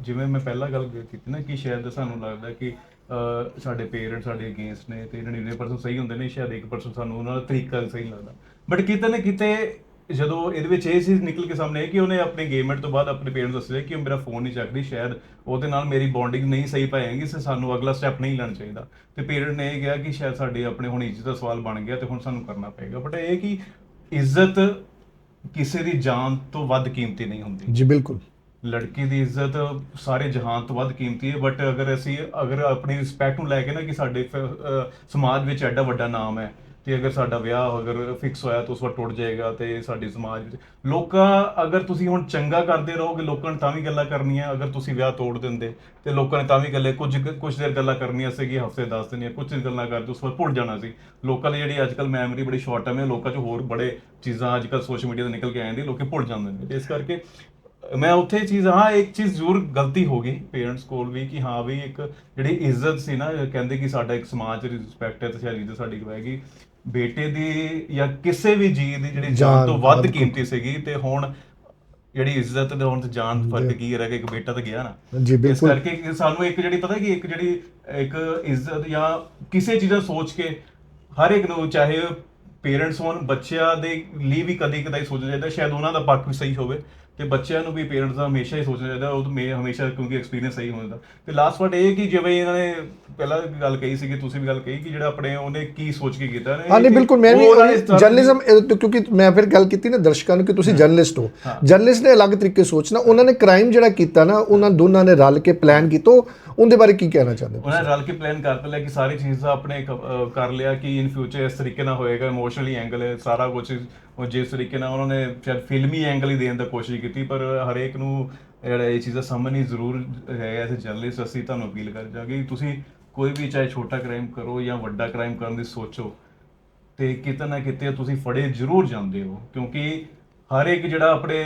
ਜਿਵੇਂ ਮੈਂ ਪਹਿਲਾਂ ਗੱਲ ਕੀਤੀ ਨਾ ਕਿ ਸ਼ਾਇਦ ਸਾਨੂੰ ਲੱਗਦਾ ਕਿ ਸਾਡੇ ਪੇਰੈਂਟ ਸਾਡੇ ਅਗੇਂਸਟ ਨੇ ਤੇ 99% ਸਹੀ ਹੁੰਦੇ ਨੇ, ਸ਼ਾਇਦ 1% ਸਾਨੂੰ ਉਹਨਾਂ ਦਾ ਤਰੀਕਾ ਸਹੀ ਲੱਗਦਾ। ਬਟ ਕਿਤੇ ਨਾ ਕਿਤੇ ਜਦੋਂ ਇਹਦੇ ਵਿੱਚ ਇਹ ਚੀਜ਼ ਨਿਕਲ ਕੇ ਸਾਹਮਣੇ ਆਈ ਕਿ ਉਹਨੇ ਆਪਣੀ engagement ਤੋਂ ਬਾਅਦ ਆਪਣੇ ਪੇਰੈਂਟਸ ਦੱਸਿਆ ਕਿ ਉਹ ਮੇਰਾ ਫੋਨ ਨਹੀਂ ਚੱਕਦੀ ਸ਼ਾਇਦ ਉਹਦੇ ਨਾਲ ਮੇਰੀ ਬੌਂਡਿੰਗ ਨਹੀਂ ਸਹੀ ਪਾਏਗੀ ਸੇ ਸਾਨੂੰ ਅਗਲਾ ਸਟੈਪ ਨਹੀਂ ਲੈਣਾ ਚਾਹੀਦਾ। ਤੇ ਪੇਰੈਂਟ ਨੇ ਇਹ ਕਿਹਾ ਕਿ ਸ਼ਾਇਦ ਸਾਡੇ ਆਪਣੇ ਹੁਣ ਇੱਜ਼ਤ ਦਾ ਸਵਾਲ ਬਣ ਗਿਆ ਤੇ ਹੁਣ ਸਾਨੂੰ ਕਰਨਾ ਪਏਗਾ। ਬਟ ਇਹ ਕਿ ਇੱਜ਼ਤ ਕਿਸੇ ਦੀ ਜਾਨ ਤੋਂ ਵੱਧ ਕੀਮਤੀ ਨਹੀਂ ਹੁੰਦੀ। ਜੀ ਬਿਲਕੁਲ। ਲੜਕੀ ਦੀ ਇੱਜ਼ਤ ਸਾਰੇ ਜਹਾਨ ਤੋਂ ਵੱਧ ਕੀਮਤੀ ਹੈ ਬਟ ਅਗਰ ਅਸੀਂ ਅਗਰ ਆਪਣੀ ਰਿਸਪੈਕਟ ਨੂੰ ਲੈ ਕੇ ਨਾ ਕਿ ਸਾਡੇ ਸਮਾਜ ਵਿੱਚ ਐਡਾ ਵੱਡਾ ਨਾਮ ਹੈ ਕਿ ਅਗਰ ਸਾਡਾ ਵਿਆਹ ਅਗਰ ਫਿਕਸ ਹੋਇਆ ਤਾਂ ਉਸ ਵਾਰ ਟੁੱਟ ਜਾਏਗਾ ਤੇ ਸਾਡੀ ਸਮਾਜ ਵਿੱਚ ਲੋਕਾਂ, ਅਗਰ ਤੁਸੀਂ ਹੁਣ ਚੰਗਾ ਕਰਦੇ ਰਹੋਗੇ, ਲੋਕਾਂ ਨੇ ਤਾਂ ਵੀ ਗੱਲਾਂ ਕਰਨੀਆਂ, ਅਗਰ ਤੁਸੀਂ ਵਿਆਹ ਤੋੜ ਦਿੰਦੇ ਤੇ ਲੋਕਾਂ ਨੇ ਤਾਂ ਵੀ ਗੱਲੇ, ਕੁਝ ਕੁਝ ਦੇਰ ਗੱਲਾਂ ਕਰਨੀਆਂ ਸੀਗੀ ਹਫ਼ਤੇ 10 ਦਿਨ ਜਾਂ ਕੁਝ ਗੱਲਾਂ ਕਰਦੇ, ਉਸ ਵਾਰ ਭੁੱਲ ਜਾਣਾ ਸੀ। ਲੋਕਾਂ ਦੀ ਜਿਹੜੀ ਅੱਜਕੱਲ ਮੈਮਰੀ ਬੜੀ ਸ਼ਾਰਟ ਟਰਮ ਹੈ, ਲੋਕਾਂ 'ਚ ਹੋਰ ਬੜੇ ਚੀਜ਼ਾਂ ਅੱਜਕੱਲ ਸੋਸ਼ਲ ਮੀਡੀਆ ਤੇ ਨਿਕਲ ਕੇ ਆ ਜਾਂਦੀਆਂ ਲੋਕੀ ਭੁੱਲ ਜਾਂਦੇ ਨੇ। ਇਸ ਕਰਕੇ ਮੈਂ ਉੱਥੇ ਇਹ ਚੀਜ਼, ਹਾਂ, ਇੱਕ ਚੀਜ਼ ਜ਼ਰੂਰ ਗਲਤੀ ਹੋ ਗਈ ਪੇਰੈਂਟਸ ਕੋਲ ਵੀ ਕਿ ਹਾਂ ਵੀ ਇੱਕ ਜਿਹੜੀ ਇੱਜ਼ਤ ਸੀ ਨਾ, ਕਹਿੰਦੇ ਕਿ ਸਾਡਾ ਇੱਕ ਸਮਾਜ ਦੀ ਰਿਸਪੈਕਟ ਹੈ ਤੇ ਸ਼ਾਇਦ ਇੱਜ਼ਤ ਸਾਡੀ ਹੋਏਗੀ ਬੇਟੇ ਦੀ ਜਾਂ ਕਿਸੇ ਵੀ ਜੀ ਦੀ ਜਿਹੜੀ ਜਾਨ ਤੋਂ ਵੱਧ ਕੀਮਤੀ ਸੀਗੀ ਤੇ ਹੁਣ ਜਿਹੜੀ ਇੱਜ਼ਤ ਤੇ ਹੁਣ ਤੇ ਜਾਨ ਫ਼ਰਕ ਕੀ ਰਹਿ ਗਿਆ ਇੱਕ ਬੇਟਾ ਤਾਂ ਗਿਆ ਨਾ। ਜੀ ਇਸ ਕਰਕੇ ਸਾਨੂੰ ਇੱਕ ਜਿਹੜੀ ਪਤਾ ਕਿ ਇੱਕ ਜਿਹੜੀ ਇੱਕ ਇੱਜ਼ਤ ਜਾਂ ਕਿਸੇ ਚੀਜ਼ ਦਾ ਸੋਚ ਕੇ ਹਰ ਇੱਕ ਨੂੰ ਚਾਹੇ ਪੇਰੈਂਟਸ ਹੋਣ ਬੱਚਿਆਂ ਦੇ ਲਈ ਵੀ ਕਦੀ ਕਦਾਈ ਸੋਚਣਾ ਚਾਹੀਦਾ ਸ਼ਾਇਦ ਉਹਨਾਂ ਦਾ ਪੱਖ ਵੀ ਸਹੀ ਹੋਵੇ ਤੇ ਬੱਚਿਆਂ ਨੂੰ ਵੀ ਪੇਰੈਂਟਸ ਦਾ ਹਮੇਸ਼ਾ ਹੀ ਸੋਚਣਾ ਚਾਹੀਦਾ ਉਹ ਮੇ ਹਮੇਸ਼ਾ ਕਿਉਂਕਿ ਐਕਸਪੀਰੀਅੰਸ ਸਹੀ ਹੁੰਦਾ ਤੇ ਲਾਸਟ ਵਾਰ ਇਹ ਕਿ ਜਿਵੇਂ ਇਹਨਾਂ ਨੇ ਪਹਿਲਾਂ ਵੀ ਗੱਲ ਕਹੀ ਸੀ ਕਿ ਤੁਸੀਂ ਵੀ ਗੱਲ ਕਹੀ ਕਿ ਜਿਹੜਾ ਆਪਣੇ ਉਹਨੇ ਕੀ ਸੋਚ ਕੇ ਕੀਤਾ ਹਾਂ ਨਹੀਂ ਬਿਲਕੁਲ ਮੈਂ ਵੀ ਜਰਨਲਿਜ਼ਮ ਕਿਉਂਕਿ ਮੈਂ ਫਿਰ ਗੱਲ ਕੀਤੀ ਨਾ ਦਰਸ਼ਕਾਂ ਨੂੰ ਕਿ ਤੁਸੀਂ ਜਰਨਲਿਸਟ ਹੋ। ਜਰਨਲਿਸਟ ਨੇ ਅਲੱਗ ਤਰੀਕੇ ਸੋਚਣਾ ਉਹਨਾਂ ਨੇ ਕ੍ਰਾਈਮ ਜਿਹੜਾ ਕੀਤਾ ਨਾ ਉਹਨਾਂ ਦੋਨਾਂ ਨੇ ਰਲ ਕੇ ਪਲਾਨ ਕੀਤਾ ਉਹਦੇ ਬਾਰੇ ਕੀ ਕਹਿਣਾ ਚਾਹੁੰਦੇ ਹੋ ਉਹਨਾਂ ਨੇ ਰਲ ਕੇ ਪਲਾਨ ਕਰ ਲਿਆ ਕਿ ਸਾਰੀ ਚੀਜ਼ਾਂ ਆਪਣੇ ਕ- ਅਹ ਕਰ ਲਿਆ ਕਿ ਇਨ ਫਿਊਚਰ ਇਸ ਤਰੀਕੇ ਨਾਲ ਹੋਏਗਾ ਇਮੋਸ਼ਨਲੀ ਐਂਗਲ ਹੈ ਸਾਰਾ ਕੁਝ ਉਹ ਜਿਸ ਤਰੀਕੇ ਨਾਲ ਉਹਨਾਂ ਨੇ ਸ਼ਾਇਦ ਫਿਲਮੀ ਐਂਗਲ ਹੀ ਦੇਣ ਦੀ ਕੋਸ਼ਿਸ਼ ਕੀਤੀ ਪਰ ਹਰੇਕ ਨੂੰ ਜਿਹੜਾ ਇਹ ਚੀਜ਼ਾਂ ਸਮਝਣੀ ਜ਼ਰੂਰ ਹੈ ਐਸ ਜਰਨਲਿਸਟ ਅਸੀਂ ਤੁਹਾਨੂੰ ਅਪੀਲ ਕਰ ਜਾਗੇ ਤੁਸੀਂ ਕੋਈ ਵੀ ਚਾਹੇ ਛੋਟਾ ਕ੍ਰਾਈਮ ਕਰੋ ਜਾਂ ਵੱਡਾ ਕ੍ਰਾਈਮ ਕਰਨ ਦੀ ਸੋਚੋ ਤੇ ਕਿਤੇ ਨਾ ਕਿਤੇ ਤੁਸੀਂ ਫੜੇ ਜ਼ਰੂਰ ਜਾਂਦੇ ਹੋ ਕਿਉਂਕਿ ਹਰ ਇੱਕ ਜਿਹੜਾ ਆਪਣੇ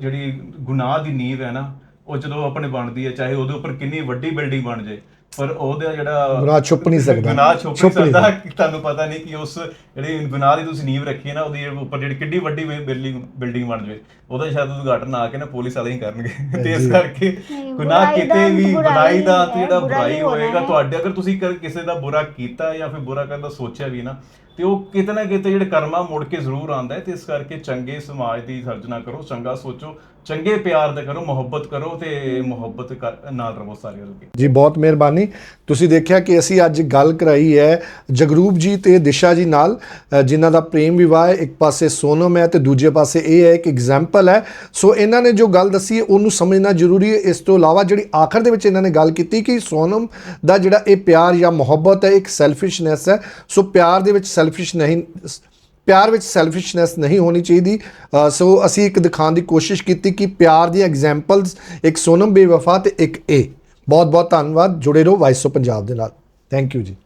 ਜਿਹੜੀ ਗੁਨਾਹ ਦੀ ਨੀਂਵ ਹੈ ਨਾ ਉਹ ਜਦੋਂ ਆਪਣੇ ਬਣਦੀ ਹੈ ਚਾਹੇ ਉਹਦੇ ਉੱਪਰ ਕਿੰਨੀ ਵੱਡੀ ਬਿਲਡਿੰਗ ਬਣ ਜਾਏ ਪਰ ਉਹਦਾ ਜਿਹੜਾ ਗੁਨਾਹ ਛੁਪ ਨਹੀਂ ਸਕਦਾ। ਗੁਨਾਹ ਛੁਪ ਨਹੀਂ ਸਕਦਾ ਕਿ ਤੁਹਾਨੂੰ ਪਤਾ ਨਹੀਂ ਕਿ ਉਸ ਜਿਹੜੀ ਗੁਨਾਹ ਦੀ ਤੁਸੀਂ ਨੀਂਵ ਰੱਖੀ ਹੈ ਨਾ ਉਹਦੀ ਉੱਪਰ ਜਿਹੜੀ ਕਿੱਡੀ ਵੱਡੀ ਬਿਲਡਿੰਗ ਬਿਲਡਿੰਗ ਬਣ ਜਾਵੇ ਉਹਦਾ ਸ਼ਾਇਦ ਉਦਘਾਟਨ ਆ ਕੇ ਨਾ ਪੁਲਿਸ ਵਾਲੇ ਹੀ ਕਰਨਗੇ ਤੇ ਇਸ। ਕਰਕੇ ਨਹੀਂ, ਗੁਨਾਹ ਕਿਤੇ ਵੀ ਬੁਰਾਈ ਦਾ ਜਿਹੜਾ ਬੁਰਾਈ ਹੋਏਗਾ। ਤੁਹਾਡੇ ਅਗਰ ਤੁਸੀਂ ਕਿਸੇ ਦਾ ਬੁਰਾ ਕੀਤਾ ਜਾਂ ਫਿਰ ਬੁਰਾ ਕਰਨ ਦਾ ਸੋਚਿਆ ਵੀ ਨਾ ਤੇ ਉਹ ਕਿਤੇ ਨਾ ਕਿਤੇ ਜਿਹੜੇ ਕਰਮਾ ਮੁੜ ਕੇ ਜ਼ਰੂਰ ਆਉਂਦਾ ਹੈ ਤੇ ਇਸ ਕਰਕੇ ਚੰਗੇ ਸਮਾਜ ਦੀ ਸਰਜਣਾ ਕਰੋ ਚੰਗਾ ਸੋਚੋ ਚੰਗੇ ਪਿਆਰ ਦੇ ਕਰੋ ਮੁਹੱਬਤ ਕਰੋ ਤੇ ਮੁਹੱਬਤ ਨਾਲ ਰਹੋ ਸਾਰੇ ਰਲ ਕੇ ਜੀ ਬਹੁਤ ਮਿਹਰਬਾਨੀ। ਤੁਸੀਂ ਦੇਖਿਆ ਕਿ ਅਸੀਂ ਅੱਜ ਗੱਲ ਕਰਾਈ ਹੈ ਜਗਰੂਪ ਜੀ ਤੇ ਦਿਸ਼ਾ ਜੀ ਨਾਲ ਅ, ਜਿਨ੍ਹਾਂ ਦਾ ਪ੍ਰੇਮ ਵਿਵਾਹ ਇੱਕ ਪਾਸੇ ਸੋਨਮ ਹੈ ਤੇ ਦੂਜੇ ਪਾਸੇ ਇਹ ਹੈ ਇੱਕ ਐਗਜ਼ਾਮਪਲ ਹੈ। ਸੋ ਇਹਨਾਂ ਨੇ ਜੋ ਗੱਲ ਦੱਸੀ ਹੈ ਉਹਨੂੰ ਸਮਝਣਾ ਜ਼ਰੂਰੀ ਹੈ। ਇਸ ਤੋਂ ਇਲਾਵਾ ਜਿਹੜੀ ਆਖਰ ਦੇ ਵਿੱਚ ਇਹਨਾਂ ਨੇ ਗੱਲ ਕੀਤੀ ਕਿ ਸੋਨਮ ਦਾ ਜਿਹੜਾ ਇਹ ਪਿਆਰ ਜਾਂ ਮੁਹੱਬਤ ਹੈ ਇੱਕ ਸੈਲਫਿਸ਼ਨੈਸ ਹੈ। ਸੋ ਪਿਆਰ ਦੇ ਵਿੱਚ ਸੈਲਫ ਸੈਲਫਿਸ਼ ਨਹੀਂ, ਪਿਆਰ ਵਿੱਚ ਸੈਲਫਿਸ਼ਨੈਸ ਨਹੀਂ ਹੋਣੀ ਚਾਹੀਦੀ। ਸੋ ਅਸੀਂ ਇੱਕ ਦਿਖਾਉਣ ਦੀ ਕੋਸ਼ਿਸ਼ ਕੀਤੀ ਕਿ ਪਿਆਰ ਦੀਆਂ ਐਗਜ਼ਾਮਪਲਸ ਇੱਕ ਸੋਨਮ ਬੇਵਫਾ ਤੇ ਇੱਕ ਇਹ ਬਹੁਤ ਬਹੁਤ ਧੰਨਵਾਦ। ਜੁੜੇ ਰਹੋ ਵਾਇਸ ਆਫ ਪੰਜਾਬ ਦੇ ਨਾਲ। ਥੈਂਕ ਯੂ ਜੀ।